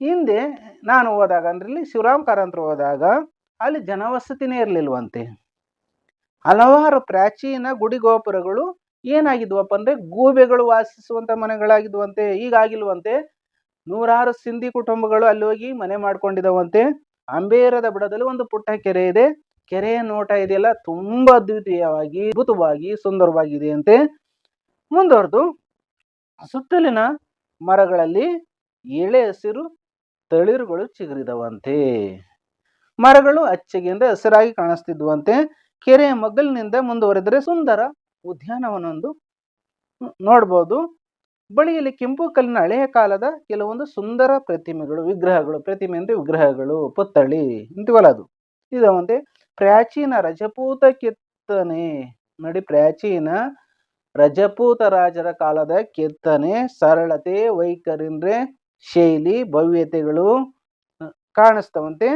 ಹಿಂದೆ ನಾನು ಹೋದಾಗ ಅಂದ್ರೆ ಶಿವರಾಮ್ ಕಾರಂತರು ಹೋದಾಗ ಅಲ್ಲಿ ಜನವಸತಿನೇ ಇರಲಿಲ್ವಂತೆ. ಹಲವಾರು ಪ್ರಾಚೀನ ಗುಡಿ ಗೋಪುರಗಳು ಏನಾಗಿದ್ವಪ್ಪ ಅಂದ್ರೆ ಗೂಬೆಗಳು ವಾಸಿಸುವಂತ ಮನೆಗಳಾಗಿದ್ವಂತೆ. ಈಗಾಗಿಲ್ವಂತೆ ನೂರಾರು ಸಿಂಧಿ ಕುಟುಂಬಗಳು ಅಲ್ಲಿ ಹೋಗಿ ಮನೆ ಮಾಡ್ಕೊಂಡಿದವಂತೆ. ಅಂಬೇರದ ಬುಡದಲ್ಲಿ ಒಂದು ಪುಟ್ಟ ಕೆರೆ ಇದೆ. ಕೆರೆಯ ನೋಟ ಇದೆಯಲ್ಲ, ತುಂಬಾ ಅದ್ವಿತೀಯವಾಗಿ, ಅದ್ಭುತವಾಗಿ ಸುಂದರವಾಗಿದೆ ಅಂತೆ ಮುಂದುವರೆದು, ಸುತ್ತಲಿನ ಮರಗಳಲ್ಲಿ ಎಳೆ, ಹಸಿರು, ತಳಿರುಗಳು ಚಿಗುರಿದವಂತೆ. ಮರಗಳು ಅಚ್ಚಗೆಯಿಂದ ಹಸಿರಾಗಿ ಕಾಣಿಸ್ತಿದ್ವಂತೆ ಕೆರೆಯ ಮಗ್ಗಲಿನಿಂದ ಮುಂದುವರೆದರೆ ಸುಂದರ ಉದ್ಯಾನವನೊಂದು ನೋಡ್ಬೋದು. ಬಳಿಯಲ್ಲಿ ಕೆಂಪು ಕಲ್ಲಿನ ಹಳೆಯ ಕಾಲದ ಕೆಲವೊಂದು ಸುಂದರ ಪ್ರತಿಮೆಗಳು, ವಿಗ್ರಹಗಳು. ಪ್ರತಿಮೆ ಅಂದರೆ ವಿಗ್ರಹಗಳು, ಪುತ್ಥಳಿ ಇಂತಿವಲ್ಲ ಅದು. ಇದಾವಂತೆ ಪ್ರಾಚೀನ ರಜಪೂತ ಕೆತ್ತನೆ. ನೋಡಿ ಪ್ರಾಚೀನ ರಜಪೂತ ರಾಜರ ಕಾಲದ ಕೆತ್ತನೆ, ಸರಳತೆ, ವೈಖರಿಂದ್ರೆ ಶೈಲಿ, ಭವ್ಯತೆಗಳು ಕಾಣಿಸ್ತವಂತೆ.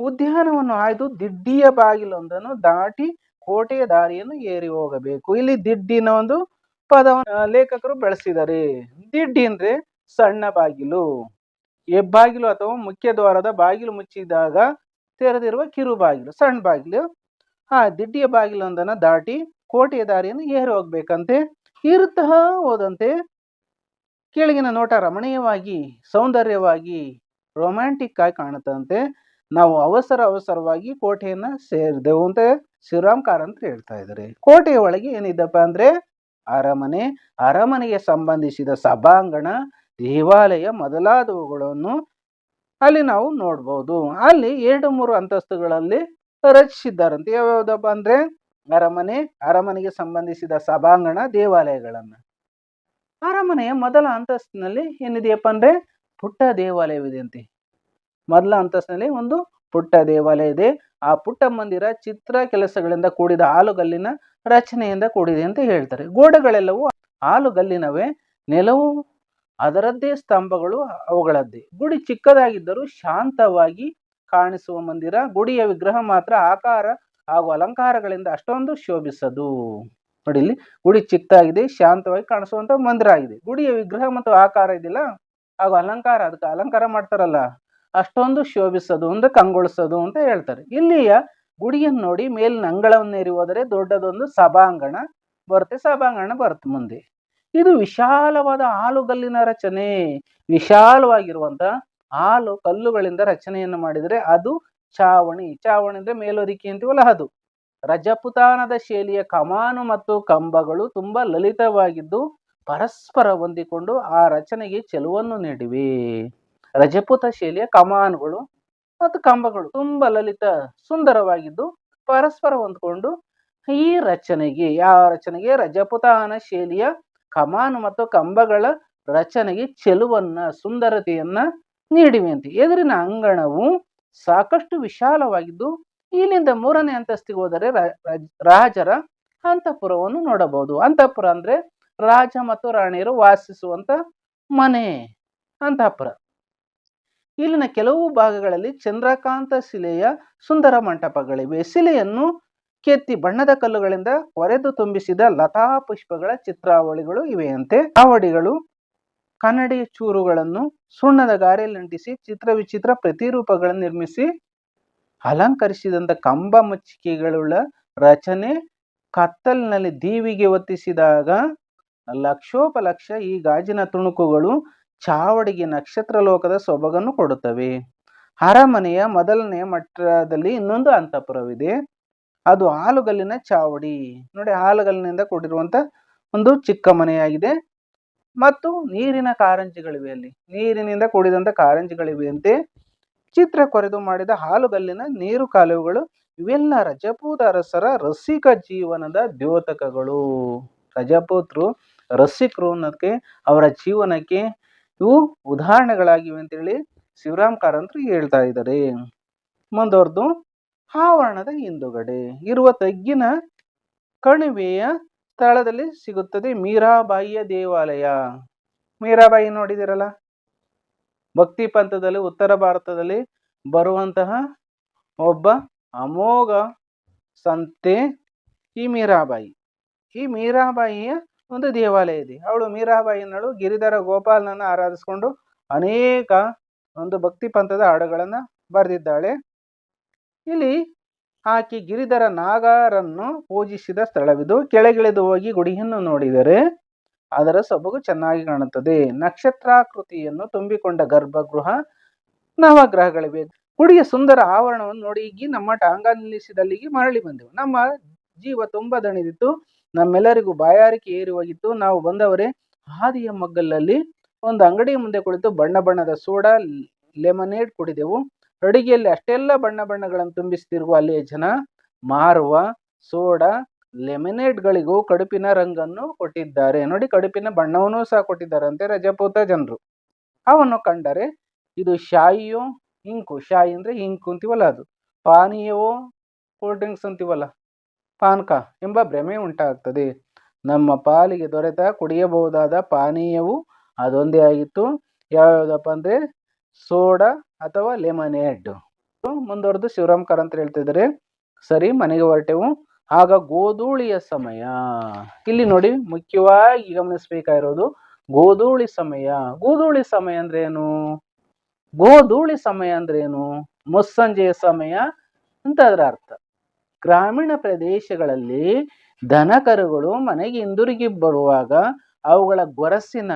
ಉದ್ಯಾನವನ್ನು ಆಯ್ದು ದಿಡ್ಡಿಯ ಬಾಗಿಲೊಂದನ್ನು ದಾಟಿ ಕೋಟೆಯ ದಾರಿಯನ್ನು ಏರಿ ಹೋಗಬೇಕು. ಇಲ್ಲಿ ದಿಡ್ಡಿನ ಒಂದು ಪದವನ್ನು ಲೇಖಕರು ಬಳಸಿದ್ದಾರೆ ದಿಡ್ಡಿ ಅಂದ್ರೆ ಸಣ್ಣ ಬಾಗಿಲು. ಹೆಬ್ಬಾಗಿಲು ಅಥವಾ ಮುಖ್ಯ ದ್ವಾರದ ಬಾಗಿಲು ಮುಚ್ಚಿದಾಗ ತೆರೆದಿರುವ ಕಿರು ಬಾಗಿಲು ಸಣ್ಣ ಬಾಗಿಲು. ಆ ದಿಡ್ಡಿಯ ಬಾಗಿಲೊಂದನ್ನು ದಾಟಿ ಕೋಟೆಯ ದಾರಿಯನ್ನು ಏರಿ ಹೋಗ್ಬೇಕಂತೆ. ಇರುತ್ತಾ ಹೋದಂತೆ ಕೆಳಗಿನ ನೋಟ ರಮಣೀಯವಾಗಿ, ಸೌಂದರ್ಯವಾಗಿ ರೊಮ್ಯಾಂಟಿಕ್ ಆಗಿ ಕಾಣುತ್ತಂತೆ. ನಾವು ಅವಸರ ಅವಸರವಾಗಿ ಕೋಟೆಯನ್ನ ಸೇರಿದೆವು ಅಂತ ಶಿವರಾಮ್ ಕಾರಂತ್ ಹೇಳ್ತಾ ಇದ್ದಾರೆ. ಕೋಟೆಯ ಒಳಗೆ ಏನಿದ್ದಪ್ಪ ಅಂದ್ರೆ ಅರಮನೆ, ಅರಮನೆಗೆ ಸಂಬಂಧಿಸಿದ ಸಭಾಂಗಣ, ದೇವಾಲಯ ಮೊದಲಾದವುಗಳನ್ನು ಅಲ್ಲಿ ನಾವು ನೋಡ್ಬೋದು. ಅಲ್ಲಿ ಎರಡು ಮೂರು ಅಂತಸ್ತುಗಳಲ್ಲಿ ರಚಿಸಿದ್ದಾರಂತೆ. ಯಾವ್ಯಾವ್ದಪ್ಪ ಅಂದ್ರೆ ಅರಮನೆ, ಅರಮನೆಗೆ ಸಂಬಂಧಿಸಿದ ಸಭಾಂಗಣ, ದೇವಾಲಯಗಳನ್ನ. ಅರಮನೆಯ ಮೊದಲ ಅಂತಸ್ತಿನಲ್ಲಿ ಏನಿದೆಯಪ್ಪ ಅಂದ್ರೆ ಪುಟ್ಟ ದೇವಾಲಯವಿದೆ ಅಂತೆ. ಮೊದಲ ಅಂತಸ್ತಿನಲ್ಲಿ ಒಂದು ಪುಟ್ಟ ದೇವಾಲಯ ಇದೆ. ಆ ಪುಟ್ಟ ಮಂದಿರ ಚಿತ್ರ ಕೆಲಸಗಳಿಂದ ಕೂಡಿದ ಆಲುಗಲ್ಲಿನ ರಚನೆಯಿಂದ ಕೂಡಿದೆ ಅಂತ ಹೇಳ್ತಾರೆ. ಗೋಡೆಗಳೆಲ್ಲವೂ ಆಲುಗಲ್ಲಿನವೇ ನೆಲವು ಅದರದ್ದೇ ಸ್ತಂಭಗಳು ಅವುಗಳದ್ದೇ. ಗುಡಿ ಚಿಕ್ಕದಾಗಿದ್ದರೂ ಶಾಂತವಾಗಿ ಕಾಣಿಸುವ ಮಂದಿರ. ಗುಡಿಯ ವಿಗ್ರಹ ಮಾತ್ರ ಆಕಾರ ಹಾಗೂ ಅಲಂಕಾರಗಳಿಂದ ಅಷ್ಟೊಂದು ಶೋಭಿಸದು. ನೋಡಿ ಇಲ್ಲಿ ಗುಡಿ ಚಿಕ್ಕದಾಗಿದೆ, ಶಾಂತವಾಗಿ ಕಾಣಿಸುವಂತ ಮಂದಿರ ಆಗಿದೆ. ಗುಡಿಯ ವಿಗ್ರಹ ಮತ್ತು ಆಕಾರ ಇದೆಯಲ್ಲ? ಹಾಗೂ ಅಲಂಕಾರ, ಅದಕ್ಕೆ ಅಲಂಕಾರ ಮಾಡ್ತಾರಲ್ಲ. ಅಷ್ಟೊಂದು ಶೋಭಿಸೋದು, ಒಂದು ಕಂಗೊಳಿಸೋದು ಅಂತ ಹೇಳ್ತಾರೆ. ಇಲ್ಲಿಯ ಗುಡಿಯನ್ನು ನೋಡಿ ಮೇಲಿನ ಅಂಗಳವನ್ನೇರಿ ಹೋದರೆ ದೊಡ್ಡದೊಂದು ಸಭಾಂಗಣ ಬರುತ್ತೆ ಸಭಾಂಗಣ ಬರುತ್ತೆ ಮುಂದೆ. ಇದು ವಿಶಾಲವಾದ ಹಾಲುಗಲ್ಲಿನ ರಚನೆ ವಿಶಾಲವಾಗಿರುವಂತ ಹಾಲು ಕಲ್ಲುಗಳಿಂದ ರಚನೆಯನ್ನು ಮಾಡಿದರೆ ಅದು ಚಾವಣಿ ಚಾವಣಿ ಅಂದ್ರೆ ಮೇಲೊದಿಕೆ ಅಂತೀವಲ್ಲ ಅದು. ರಜಪುತಾನದ ಶೈಲಿಯ ಕಮಾನು ಮತ್ತು ಕಂಬಗಳು ತುಂಬಾ ಲಲಿತವಾಗಿದ್ದು ಪರಸ್ಪರ ಹೊಂದಿಕೊಂಡು ಆ ರಚನೆಗೆ ಚೆಲುವನ್ನು ನೀಡಿವೆ. ರಜಪೂತ ಶೈಲಿಯ ಕಮಾನುಗಳು ಮತ್ತು ಕಂಬಗಳು ತುಂಬಾ ಲಲಿತ, ಸುಂದರವಾಗಿದ್ದು ಪರಸ್ಪರ ಹೊಂದ್ಕೊಂಡು ಈ ರಚನೆಗೆ, ಯಾವ ರಚನೆಗೆ? ರಜಪುತಾನ ಶೈಲಿಯ ಕಮಾನು ಮತ್ತು ಕಂಬಗಳ ರಚನೆಗೆ ಚೆಲುವನ್ನ, ಸುಂದರತೆಯನ್ನ ನೀಡಿವೆ ಅಂತ. ಎದುರಿನ ಅಂಗಣವು ಸಾಕಷ್ಟು ವಿಶಾಲವಾಗಿದ್ದು ಇಲ್ಲಿಂದ ಮೂರನೇ ಅಂತಸ್ತಿಗೆ ಹೋದರೆ ರಾಜರ ಅಂತಃಪುರವನ್ನು ನೋಡಬಹುದು. ಅಂತಃಪುರ ಅಂದ್ರೆ ರಾಜ ಮತ್ತು ರಾಣಿಯರು ವಾಸಿಸುವಂತ ಮನೆ, ಅಂತಃಪುರ. ಇಲ್ಲಿನ ಕೆಲವು ಭಾಗಗಳಲ್ಲಿ ಚಂದ್ರಕಾಂತ ಶಿಲೆಯ ಸುಂದರ ಮಂಟಪಗಳಿವೆ. ಶಿಲೆಯನ್ನು ಕೆತ್ತಿ ಬಣ್ಣದ ಕಲ್ಲುಗಳಿಂದ ಒರೆದು ತುಂಬಿಸಿದ ಲತಾ ಪುಷ್ಪಗಳ ಚಿತ್ರಾವಳಿಗಳು ಇವೆಯಂತೆ. ಆವಡಿಗಳು ಕನ್ನಡಿ ಚೂರುಗಳನ್ನು ಸುಣ್ಣದ ಗಾರೆಯಲ್ಲಿ ಅಂಟಿಸಿ ಚಿತ್ರ ವಿಚಿತ್ರ ಪ್ರತಿರೂಪಗಳನ್ನು ನಿರ್ಮಿಸಿ ಅಲಂಕರಿಸಿದಂತ ಕಂಬ ಮುಚ್ಚಿಕೆಗಳುಳ್ಳ ರಚನೆ ಕತ್ತಲಿನಲ್ಲಿ ದೀವಿಗೆ ಒತ್ತಿಸಿದಾಗ ಲಕ್ಷೋಪಲಕ್ಷ ಈ ಗಾಜಿನ ತುಣುಕುಗಳು ಚಾವಡಿಗೆ ನಕ್ಷತ್ರ ಲೋಕದ ಸೊಬಗನ್ನು ಕೊಡುತ್ತವೆ. ಅರಮನೆಯ ಮೊದಲನೆಯ ಮಟ್ಟದಲ್ಲಿ ಇನ್ನೊಂದು ಅಂತಃಪುರವಿದೆ. ಅದು ಹಾಲುಗಲ್ಲಿನ ಚಾವಡಿ. ನೋಡಿ, ಹಾಲುಗಲ್ಲಿನಿಂದ ಕೂಡಿರುವಂತ ಒಂದು ಚಿಕ್ಕ ಮನೆಯಾಗಿದೆ. ಮತ್ತು ನೀರಿನ ಕಾರಂಜಿಗಳಿವೆ ಅಲ್ಲಿ. ನೀರಿನಿಂದ ಕೂಡಿದಂತ ಕಾರಂಜಿಗಳಿವೆಯಂತೆ. ಚಿತ್ರ ಕೊರೆದು ಮಾಡಿದ ಹಾಲುಗಲ್ಲಿನ ನೀರು ಕಾಲುವೆಗಳು, ಇವೆಲ್ಲ ರಜಪೂತ ಅರಸರ ರಸಿಕ ಜೀವನದ ದ್ಯೋತಕಗಳು. ರಜಪೂತರು ರಸಿಕರು ಅನ್ನೋದಕ್ಕೆ ಅವರ ಜೀವನಕ್ಕೆ ಇವು ಉದಾಹರಣೆಗಳಾಗಿವೆ ಅಂತೇಳಿ ಶಿವರಾಮ್ ಕಾರಂತರು ಹೇಳ್ತಾ ಇದ್ದಾರೆ. ಮುಂದುವರೆದು, ಆವರಣದ ಹಿಂದುಗಡೆ ಇರುವ ತಗ್ಗಿನ ಕಣಿವೆಯ ಸ್ಥಳದಲ್ಲಿ ಸಿಗುತ್ತದೆ ಮೀರಾಬಾಯಿಯ ದೇವಾಲಯ. ಮೀರಾಬಾಯಿ ನೋಡಿದಿರಲ್ಲ ಭಕ್ತಿ ಪಂಥದಲ್ಲಿ, ಉತ್ತರ ಭಾರತದಲ್ಲಿ ಬರುವಂತಹ ಒಬ್ಬ ಅಮೋಘ ಸಂತೆ ಈ ಮೀರಾಬಾಯಿ. ಈ ಮೀರಾಬಾಯಿಯ ಒಂದು ದೇವಾಲಯ ಇದೆ. ಅವಳು ಮೀರಾಬಾಯಿ ಅನ್ನೋಳು ಗಿರಿಧರ ಗೋಪಾಲನನ್ನ ಆರಾಧಿಸಿಕೊಂಡು ಅನೇಕ ಒಂದು ಭಕ್ತಿ ಪಂಥದ ಹಾಡುಗಳನ್ನು ಬರೆದಿದ್ದಾಳೆ. ಇಲ್ಲಿ ಆಕೆ ಗಿರಿಧರ ನಾಗರನ್ನು ಪೂಜಿಸಿದ ಸ್ಥಳವಿದು. ಕೆಳಗಿಳಿದು ಹೋಗಿ ಗುಡಿಯನ್ನು ನೋಡಿದರೆ ಅದರ ಸೊಬಗು ಚೆನ್ನಾಗಿ ಕಾಣುತ್ತದೆ. ನಕ್ಷತ್ರಾಕೃತಿಯನ್ನು ತುಂಬಿಕೊಂಡ ಗರ್ಭಗೃಹ, ನವಗ್ರಹಗಳಿವೆ. ಗುಡಿಯ ಸುಂದರ ಆವರಣವನ್ನು ನೋಡಿ ನಮ್ಮ ಟಾಂಗ ನಿಲ್ಲಿಸಿದಲ್ಲಿಗೆ ಮರಳಿ ಬಂದೆವು. ನಮ್ಮ ಜೀವ ತುಂಬ ದಣಿದಿತ್ತು. ನಮ್ಮೆಲ್ಲರಿಗೂ ಬಾಯಾರಿಕೆ ಏರಿ ಹೋಗಿತ್ತು ನಾವು ಬಂದವರೇ ಹಾದಿಯ ಮಗ್ಗಲಲ್ಲಿ ಒಂದು ಅಂಗಡಿ ಮುಂದೆ ಕುಳಿತು ಬಣ್ಣ ಬಣ್ಣದ ಸೋಡಾ, ಲೆಮನೇಡ್ ಕುಡಿದೆವು. ಅಡಿಗೆಯಲ್ಲಿ ಅಷ್ಟೆಲ್ಲ ಬಣ್ಣ ಬಣ್ಣಗಳನ್ನು ತುಂಬಿಸ್ತಿರುವ ಅಲ್ಲಿಯ ಜನ ಮಾರುವ ಸೋಡಾ, ಲೆಮನೇಡ್ಗಳಿಗೂ ಕಡುಪಿನ ರಂಗನ್ನು ಕೊಟ್ಟಿದ್ದಾರೆ. ನೋಡಿ, ಕಡುಪಿನ ಬಣ್ಣವನ್ನು ಸಹ ಕೊಟ್ಟಿದ್ದಾರೆ ಅಂತೆ ರಜಪೂತ ಜನರು. ಅವನ್ನು ಕಂಡರೆ ಇದು ಶಾಯಿಯೋ, ಇಂಕು. ಶಾಯಿ ಅಂದ್ರೆ ಇಂಕು ಅಂತೀವಲ್ಲ ಅದು. ಪಾನೀಯವೋ ಕೋಲ್ಡ್ ಡ್ರಿಂಕ್ಸ್ ಅಂತೀವಲ್ಲ. ಪಾನಕ ಎಂಬ ಭ್ರಮೆ ಉಂಟಾಗ್ತದೆ. ನಮ್ಮ ಪಾಲಿಗೆ ದೊರೆತ ಕುಡಿಯಬಹುದಾದ ಪಾನೀಯವು ಅದೊಂದೇ ಆಗಿತ್ತು. ಯಾವ್ಯಾವುದಪ್ಪ ಅಂದ್ರೆ ಸೋಡಾ ಅಥವಾ ಲೆಮನೇಡ್. ಮುಂದುವರೆದು ಶಿವರಾಮ್ ಅಂತ ಹೇಳ್ತಿದ್ದಾರೆ. ಸರಿ, ಮನೆಗೆ ಹೊರಟೆವು. ಆಗ ಗೋಧೂಳಿಯ ಸಮಯ. ಇಲ್ಲಿ ನೋಡಿ, ಮುಖ್ಯವಾಗಿ ಗಮನಿಸಬೇಕಾಗಿರೋದು ಗೋಧೂಳಿ ಸಮಯ. ಗೋಧೂಳಿ ಸಮಯ ಅಂದ್ರೆ ಏನು? ಗೋಧೂಳಿ ಸಮಯ ಅಂದ್ರೆ ಏನು? ಮುಸ್ಸಂಜೆಯ ಸಮಯ ಅಂತ ಅದರ ಅರ್ಥ. ಗ್ರಾಮೀಣ ಪ್ರದೇಶಗಳಲ್ಲಿ ದನಕರುಗಳು ಮನೆಗೆ ಹಿಂದಿರುಗಿ ಬರುವಾಗ ಅವುಗಳ ಗೊರಸಿನ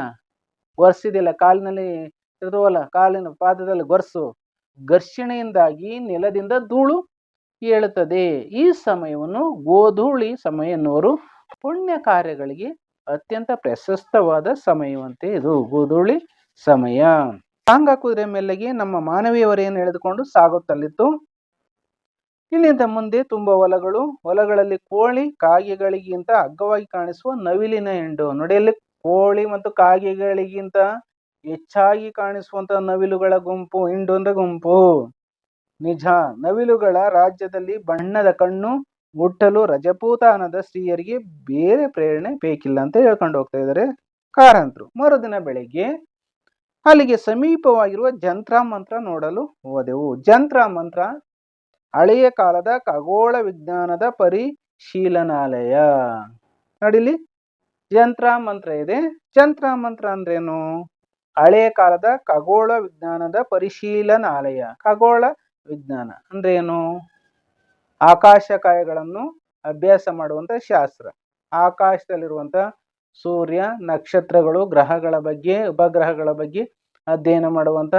ಗೊರಸಿದಿಲ್ಲ ಕಾಲಿನಲ್ಲಿ ಇರುವಲ್ಲ ಕಾಲಿನ ಪಾದದಲ್ಲಿ ಗೊರಸು, ಘರ್ಷಣೆಯಿಂದಾಗಿ ನೆಲದಿಂದ ಧೂಳು ಏಳುತ್ತದೆ. ಈ ಸಮಯವನ್ನು ಗೋಧೂಳಿ ಸಮಯ ಎನ್ನುವರು. ಪುಣ್ಯ ಕಾರ್ಯಗಳಿಗೆ ಅತ್ಯಂತ ಪ್ರಶಸ್ತವಾದ ಸಮಯವಂತೆ ಇದು, ಗೋಧೂಳಿ ಸಮಯ. ಸಾಂಗ ಕುದುರೆ ಮೇಲೆಗೆ ನಮ್ಮ ಮಾನವೀಯವರೇನು ಎಳೆದುಕೊಂಡು ಸಾಗುತ್ತಲಿತ್ತು? ಇಲ್ಲಿಂದ ಮುಂದೆ ತುಂಬ ಹೊಲಗಳು, ಹೊಲಗಳಲ್ಲಿ ಕೋಳಿ, ಕಾಗೆಗಳಿಗಿಂತ ಅಗ್ಗವಾಗಿ ಕಾಣಿಸುವ ನವಿಲಿನ ಹಿಂಡು ನೋಡಿಯಲ್ಲಿ ಕೋಳಿ ಮತ್ತು ಕಾಗೆಗಳಿಗಿಂತ ಹೆಚ್ಚಾಗಿ ಕಾಣಿಸುವಂತಹ ನವಿಲುಗಳ ಗುಂಪು ಹಿಂಡು ಅಂದ್ರೆ ಗುಂಪು. ನಿಜ, ನವಿಲುಗಳ ರಾಜ್ಯದಲ್ಲಿ ಬಣ್ಣದ ಕಣ್ಣು ಮುಟ್ಟಲು ರಜಪೂತಾನದ ಸ್ತ್ರೀಯರಿಗೆ ಬೇರೆ ಪ್ರೇರಣೆ ಬೇಕಿಲ್ಲ ಅಂತ ಹೇಳ್ಕೊಂಡು ಹೋಗ್ತಾ ಇದ್ದಾರೆ ಕಾರಂತರು. ಮರುದಿನ ಬೆಳಿಗ್ಗೆ ಅಲ್ಲಿಗೆ ಸಮೀಪವಾಗಿರುವ ಜಂತ್ರ ಮಂತ್ರ ನೋಡಲು ಹೋದೆವು. ಜಂತ್ರ ಮಂತ್ರ ಹಳೆಯ ಕಾಲದ ಖಗೋಳ ವಿಜ್ಞಾನದ ಪರಿಶೀಲನಾಲಯ. ನೋಡಿಲಿ. ಯಂತ್ರ ಮಂತ್ರ ಇದೆ. ಜಂತ್ರ ಮಂತ್ರ ಅಂದ್ರೇನು? ಹಳೆಯ ಕಾಲದ ಖಗೋಳ ವಿಜ್ಞಾನದ ಪರಿಶೀಲನಾಲಯ. ಖಗೋಳ ವಿಜ್ಞಾನ ಅಂದ್ರೆ ಏನು ಆಕಾಶಕಾಯಗಳನ್ನು ಅಭ್ಯಾಸ ಮಾಡುವಂತ ಶಾಸ್ತ್ರ. ಆಕಾಶದಲ್ಲಿರುವಂತ ಸೂರ್ಯ, ನಕ್ಷತ್ರಗಳು, ಗ್ರಹಗಳ ಬಗ್ಗೆ, ಉಪಗ್ರಹಗಳ ಬಗ್ಗೆ ಅಧ್ಯಯನ ಮಾಡುವಂತ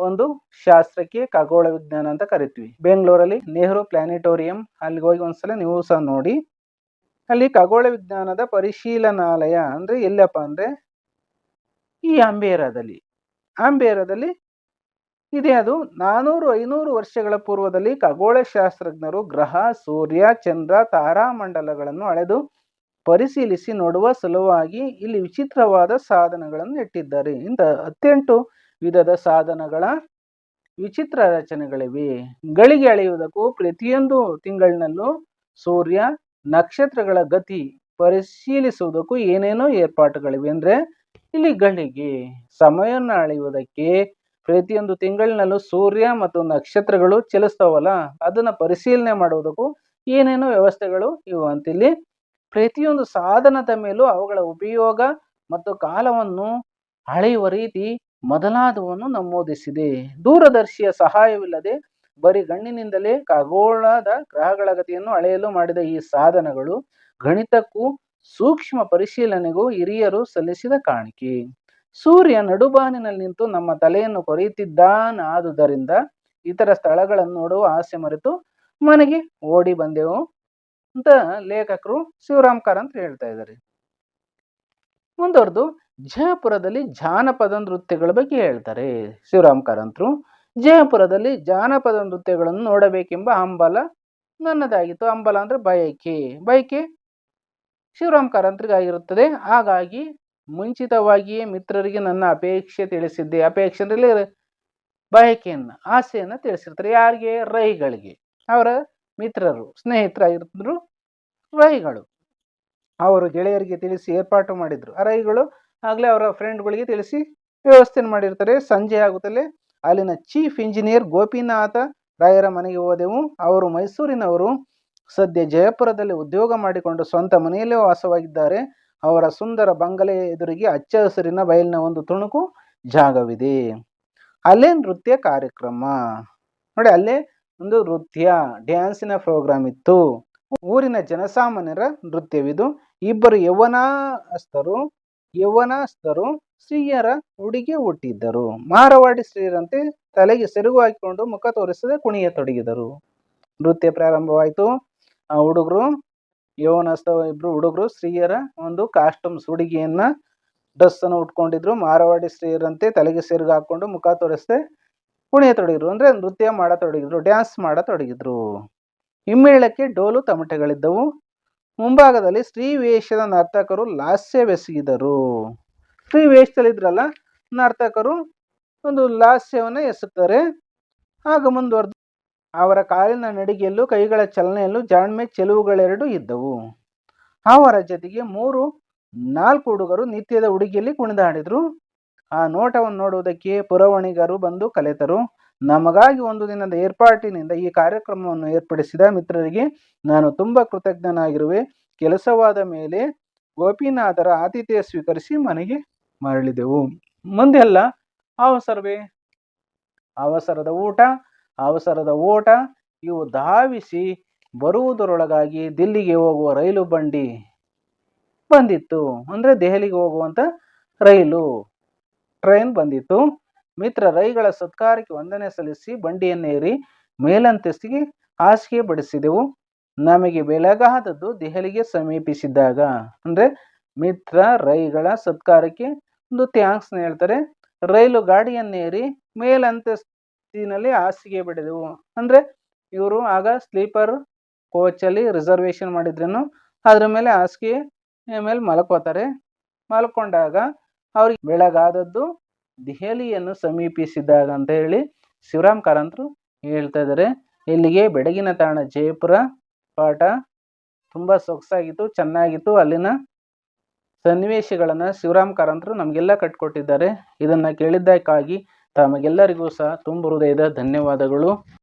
ಒಂದು ಶಾಸ್ತ್ರಕ್ಕೆ ಖಗೋಳ ವಿಜ್ಞಾನ ಅಂತ ಕರಿತೀವಿ. ಬೆಂಗಳೂರಲ್ಲಿ ನೆಹರು ಪ್ಲಾನೆಟೋರಿಯಂ, ಅಲ್ಲಿಗೆ ಹೋಗಿ ಒಂದ್ಸಲ ನೀವು ಸಹ ನೋಡಿ. ಅಲ್ಲಿ ಖಗೋಳ ವಿಜ್ಞಾನದ ಪರಿಶೀಲನಾಲಯ ಅಂದ್ರೆ ಎಲ್ಲಪ್ಪ ಅಂದ್ರೆ ಈ ಅಂಬೇರದಲ್ಲಿ. ಅಂಬೇರದಲ್ಲಿ ಇದೆ ಅದು ನಾನೂರು, ಐನೂರು ವರ್ಷಗಳ ಪೂರ್ವದಲ್ಲಿ ಖಗೋಳ ಶಾಸ್ತ್ರಜ್ಞರು ಗ್ರಹ, ಸೂರ್ಯ, ಚಂದ್ರ, ತಾರಾಮಂಡಲಗಳನ್ನು ಅಳೆದು ಪರಿಶೀಲಿಸಿ ನೋಡುವ ಸಲುವಾಗಿ ಇಲ್ಲಿ ವಿಚಿತ್ರವಾದ ಸಾಧನಗಳನ್ನು ಇಟ್ಟಿದ್ದಾರೆ. ಇಂಥ ಹತ್ತೆಂಟು ವಿಧದ ಸಾಧನಗಳ ವಿಚಿತ್ರ ರಚನೆಗಳಿವೆ. ಗಳಿಗೆ ಅಳೆಯುವುದಕ್ಕೂ ಪ್ರತಿಯೊಂದು ತಿಂಗಳಿನಲ್ಲೂ ಸೂರ್ಯ ನಕ್ಷತ್ರಗಳ ಗತಿ ಪರಿಶೀಲಿಸುವುದಕ್ಕೂ ಏನೇನೋ ಏರ್ಪಾಟುಗಳಿವೆ. ಅಂದ್ರೆ ಇಲ್ಲಿ ಗಳಿಗೆ ಸಮಯವನ್ನು ಅಳೆಯುವುದಕ್ಕೆ ಪ್ರತಿಯೊಂದು ತಿಂಗಳಿನಲ್ಲೂ ಸೂರ್ಯ ಮತ್ತು ನಕ್ಷತ್ರಗಳು ಚಲಿಸ್ತಾವಲ್ಲ, ಅದನ್ನ ಪರಿಶೀಲನೆ ಮಾಡುವುದಕ್ಕೂ ಏನೇನೋ ವ್ಯವಸ್ಥೆಗಳು ಇವು ಅಂತಿಲ್ಲಿ ಪ್ರತಿಯೊಂದು ಸಾಧನದ ಮೇಲೂ ಅವುಗಳ ಉಪಯೋಗ ಮತ್ತು ಕಾಲವನ್ನು ಅಳೆಯುವ ರೀತಿ ಮೊದಲಾದವನ್ನು ನಮೂದಿಸಿದೆ. ದೂರದರ್ಶಿಯ ಸಹಾಯವಿಲ್ಲದೆ ಬರೀ ಗಣ್ಣಿನಿಂದಲೇ ಖಗೋಳದ ಗ್ರಹಗಳ ಗತಿಯನ್ನು ಅಳೆಯಲು ಮಾಡಿದ ಈ ಸಾಧನಗಳು ಗಣಿತಕ್ಕೂ ಸೂಕ್ಷ್ಮ ಪರಿಶೀಲನೆಗೂ ಹಿರಿಯರು ಸಲ್ಲಿಸಿದ ಕಾಣಿಕೆ. ಸೂರ್ಯ ನಡುಬಾನಿನಲ್ಲಿ ನಿಂತು ನಮ್ಮ ತಲೆಯನ್ನು ಕೊರೆಯುತ್ತಿದ್ದಾನಾದುದರಿಂದ ಇತರ ಸ್ಥಳಗಳನ್ನು ನೋಡುವ ಆಸೆ ಮರೆತು ಮನೆಗೆ ಓಡಿ ಬಂದೆವು ಅಂತ ಲೇಖಕರು ಶಿವರಾಮ್ ಕಾರಂತ್ ಹೇಳ್ತಾ ಇದ್ದಾರೆ. ಮುಂದುವರೆದು ಜಯಪುರದಲ್ಲಿ ಜಾನಪದ ನೃತ್ಯಗಳ ಬಗ್ಗೆ ಹೇಳ್ತಾರೆ. ಶಿವರಾಮ್ ಕಾರಂತರು ಜಯಪುರದಲ್ಲಿ ಜಾನಪದ ನೃತ್ಯಗಳನ್ನು ನೋಡಬೇಕೆಂಬ ಹಂಬಲ ನನ್ನದಾಗಿತ್ತು. ಹಂಬಲ ಅಂದರೆ ಬಯಕೆ. ಬಯಕೆ ಶಿವರಾಮ್ ಕಾರಂತರಿಗಾಗಿರುತ್ತದೆ. ಹಾಗಾಗಿ ಮುಂಚಿತವಾಗಿಯೇ ಮಿತ್ರರಿಗೆ ನನ್ನ ಅಪೇಕ್ಷೆ ತಿಳಿಸಿದ್ದೆ. ಅಪೇಕ್ಷೆ ಅಂದರೆ ಬಯಕೆಯನ್ನು, ಆಸೆಯನ್ನು ತಿಳಿಸಿರ್ತಾರೆ. ಯಾರಿಗೆ? ರೈಗಳಿಗೆ. ಅವರ ಮಿತ್ರರು ಸ್ನೇಹಿತರಾಗಿರ್ತಿದ್ರು ರೈಗಳು. ಅವರು ಗೆಳೆಯರಿಗೆ ತಿಳಿಸಿ ಏರ್ಪಾಟು ಮಾಡಿದ್ರು. ಆ ರೈಗಳು ಆಗಲೇ ಅವರ ಫ್ರೆಂಡ್ಗಳಿಗೆ ತಿಳಿಸಿ ವ್ಯವಸ್ಥೆ ಮಾಡಿರ್ತಾರೆ. ಸಂಜೆ ಆಗುತ್ತಲೇ ಅಲ್ಲಿನ ಚೀಫ್ ಇಂಜಿನಿಯರ್ ಗೋಪಿನಾಥ ರಾಯರ ಮನೆಗೆ ಹೋದೆವು. ಅವರು ಮೈಸೂರಿನವರು. ಸದ್ಯ ಜಯಪುರದಲ್ಲಿ ಉದ್ಯೋಗ ಮಾಡಿಕೊಂಡು ಸ್ವಂತ ಮನೆಯಲ್ಲೇ ವಾಸವಾಗಿದ್ದಾರೆ. ಅವರ ಸುಂದರ ಬಂಗಲೆ ಎದುರಿಗೆ ಹಚ್ಚ ಹಸಿರಿನ ಬಯಲಿನ ಒಂದು ತುಣುಕು ಜಾಗವಿದೆ. ಅಲ್ಲೇ ನೃತ್ಯ ಕಾರ್ಯಕ್ರಮ. ನೋಡಿ, ಅಲ್ಲೇ ಒಂದು ನೃತ್ಯ, ಡ್ಯಾನ್ಸಿನ ಪ್ರೋಗ್ರಾಮ್ ಇತ್ತು. ಊರಿನ ಜನಸಾಮಾನ್ಯರ ನೃತ್ಯವಿದು. ಇಬ್ಬರು ಯೌವನಸ್ಥರು ಯೌವನಸ್ಥರು ಸ್ತ್ರೀಯರ ಉಡುಗೆ ಹುಟ್ಟಿದ್ದರು ಮಾರವಾಡಿ ಸ್ತ್ರೀಯರಂತೆ ತಲೆಗೆ ಸೆರಗು ಹಾಕಿಕೊಂಡು ಮುಖ ತೋರಿಸದೆ ಕುಣಿಯ ತೊಡಗಿದರು. ನೃತ್ಯ ಪ್ರಾರಂಭವಾಯಿತು. ಆ ಹುಡುಗರು, ಯೌವನಸ್ಥ ಇಬ್ರು ಹುಡುಗರು ಸ್ತ್ರೀಯರ ಒಂದು ಕಾಸ್ಟ್ಯೂಮ್ಸ್ ಹುಡುಗಿಯನ್ನ ಡ್ರೆಸ್ ಅನ್ನು ಉಟ್ಕೊಂಡಿದ್ರು. ಮಾರವಾಡಿ ಸ್ತ್ರೀಯರಂತೆ ತಲೆಗೆ ಸೆರಗು ಹಾಕೊಂಡು ಮುಖ ತೋರಿಸದೆ ಕುಣಿಯತೊಡಗಿದ್ರು ಅಂದ್ರೆ ನೃತ್ಯ ಮಾಡತೊಡಗಿದ್ರು, ಡ್ಯಾನ್ಸ್ ಮಾಡತೊಡಗಿದ್ರು. ಹಿಮ್ಮೇಳಕ್ಕೆ ಡೋಲು ತಮಟೆಗಳಿದ್ದವು. ಮುಂಭಾಗದಲ್ಲಿ ಸ್ತ್ರೀ ವೇಷದ ನರ್ತಕರು ಲಾಸ್ಯವೆಸಗಿದರು ಸ್ತ್ರೀ ನರ್ತಕರು ಒಂದು ಲಾಸ್ಯವನ್ನು ಎಸಗ್ತಾರೆ. ಆಗ ಮುಂದುವರೆದು ಅವರ ಕಾಲಿನ ನಡಿಗೆಯಲ್ಲೂ ಕೈಗಳ ಚಲನೆಯಲ್ಲೂ ಜಾಣ್ಮೆ ಚೆಲುವುಗಳೆರಡು ಇದ್ದವು. ಅವರ ಜೊತೆಗೆ ಮೂರು, ನಾಲ್ಕು ಹುಡುಗರು ನಿತ್ಯದ ಹುಡುಗಿಯಲ್ಲಿ ಕುಣಿದಾಡಿದರು. ಆ ನೋಟವನ್ನು ನೋಡುವುದಕ್ಕೆ ಪುರವಣಿಗರು ಬಂದು ಕಲೆತರು. ನಮಗಾಗಿ ಒಂದು ದಿನದ ಏರ್ಪಾಟಿನಿಂದ ಈ ಕಾರ್ಯಕ್ರಮವನ್ನು ಏರ್ಪಡಿಸಿದ ಮಿತ್ರರಿಗೆ ನಾನು ತುಂಬ ಕೃತಜ್ಞನಾಗಿರುವೆ. ಕೆಲಸವಾದ ಮೇಲೆ ಗೋಪಿನಾಥರ ಆತಿಥ್ಯ ಸ್ವೀಕರಿಸಿ ಮನೆಗೆ ಮರಳಿದೆವು. ಮುಂದೆಲ್ಲ ಅವಸರವೇ? ಅವಸರದ ಊಟ, ಅವಸರದ ಓಟ, ಇವು ಧಾವಿಸಿ ಬರುವುದರೊಳಗಾಗಿ ದಿಲ್ಲಿಗೆ ಹೋಗುವ ರೈಲು ಬಂಡಿ ಬಂದಿತ್ತು. ಅಂದರೆ ದೆಹಲಿಗೆ ಹೋಗುವಂಥ ರೈಲು, ಟ್ರೈನ್ ಬಂದಿತ್ತು. ಮಿತ್ರ ರೈಗಳ ಸತ್ಕಾರಕ್ಕೆ ವಂದನೆ ಸಲ್ಲಿಸಿ ಬಂಡಿಯನ್ನೇರಿ ಮೇಲಂತಸ್ತಿಗೆ ಹಾಸಿಗೆ ಬಡಿಸಿದೆವು ನಮಗೆ ಬೆಳಗಾದದ್ದು ದೆಹಲಿಗೆ ಸಮೀಪಿಸಿದ್ದಾಗ. ಅಂದರೆ ಮಿತ್ರ ರೈಗಳ ಸತ್ಕಾರಕ್ಕೆ ಒಂದು ಥ್ಯಾಂಕ್ಸ್ನ ಹೇಳ್ತಾರೆ. ರೈಲು ಗಾಡಿಯನ್ನೇರಿ ಮೇಲಂತಸ್ತಿನಲ್ಲಿ ಹಾಸಿಗೆ ಬಡಿದೆವು ಅಂದರೆ ಇವರು ಆಗ ಸ್ಲೀಪರ್ ಕೋಚಲ್ಲಿ ರಿಸರ್ವೇಷನ್ ಮಾಡಿದ್ರೇನು? ಅದ್ರ ಮೇಲೆ ಹಾಸಿಗೆ ಮೇಲೆ ಮಲ್ಕೋತಾರೆ. ಮಲ್ಕೊಂಡಾಗ ಅವ್ರಿಗೆ ಬೆಳಗಾದದ್ದು ದೆಹಲಿಯನ್ನು ಸಮೀಪಿಸಿದಾಗ ಅಂತ ಹೇಳಿ ಶಿವರಾಮ್ ಕಾರಂತರು ಹೇಳ್ತಾ ಇದ್ದಾರೆ. ಇಲ್ಲಿಗೆ ಬೆಡಗಿನ ತಾಣ ಜಯಪುರ ಪಾಠ ತುಂಬ ಸೊಗಸಾಗಿತ್ತು, ಚೆನ್ನಾಗಿತ್ತು. ಅಲ್ಲಿನ ಸನ್ನಿವೇಶಗಳನ್ನು ಶಿವರಾಮ್ ಕಾರಂತರು ನಮಗೆಲ್ಲ ಕಟ್ಕೊಟ್ಟಿದ್ದಾರೆ. ಇದನ್ನು ಕೇಳಿದ್ದಕ್ಕಾಗಿ ತಮಗೆಲ್ಲರಿಗೂ ಸಹ ತುಂಬ ಹೃದಯದ ಧನ್ಯವಾದಗಳು.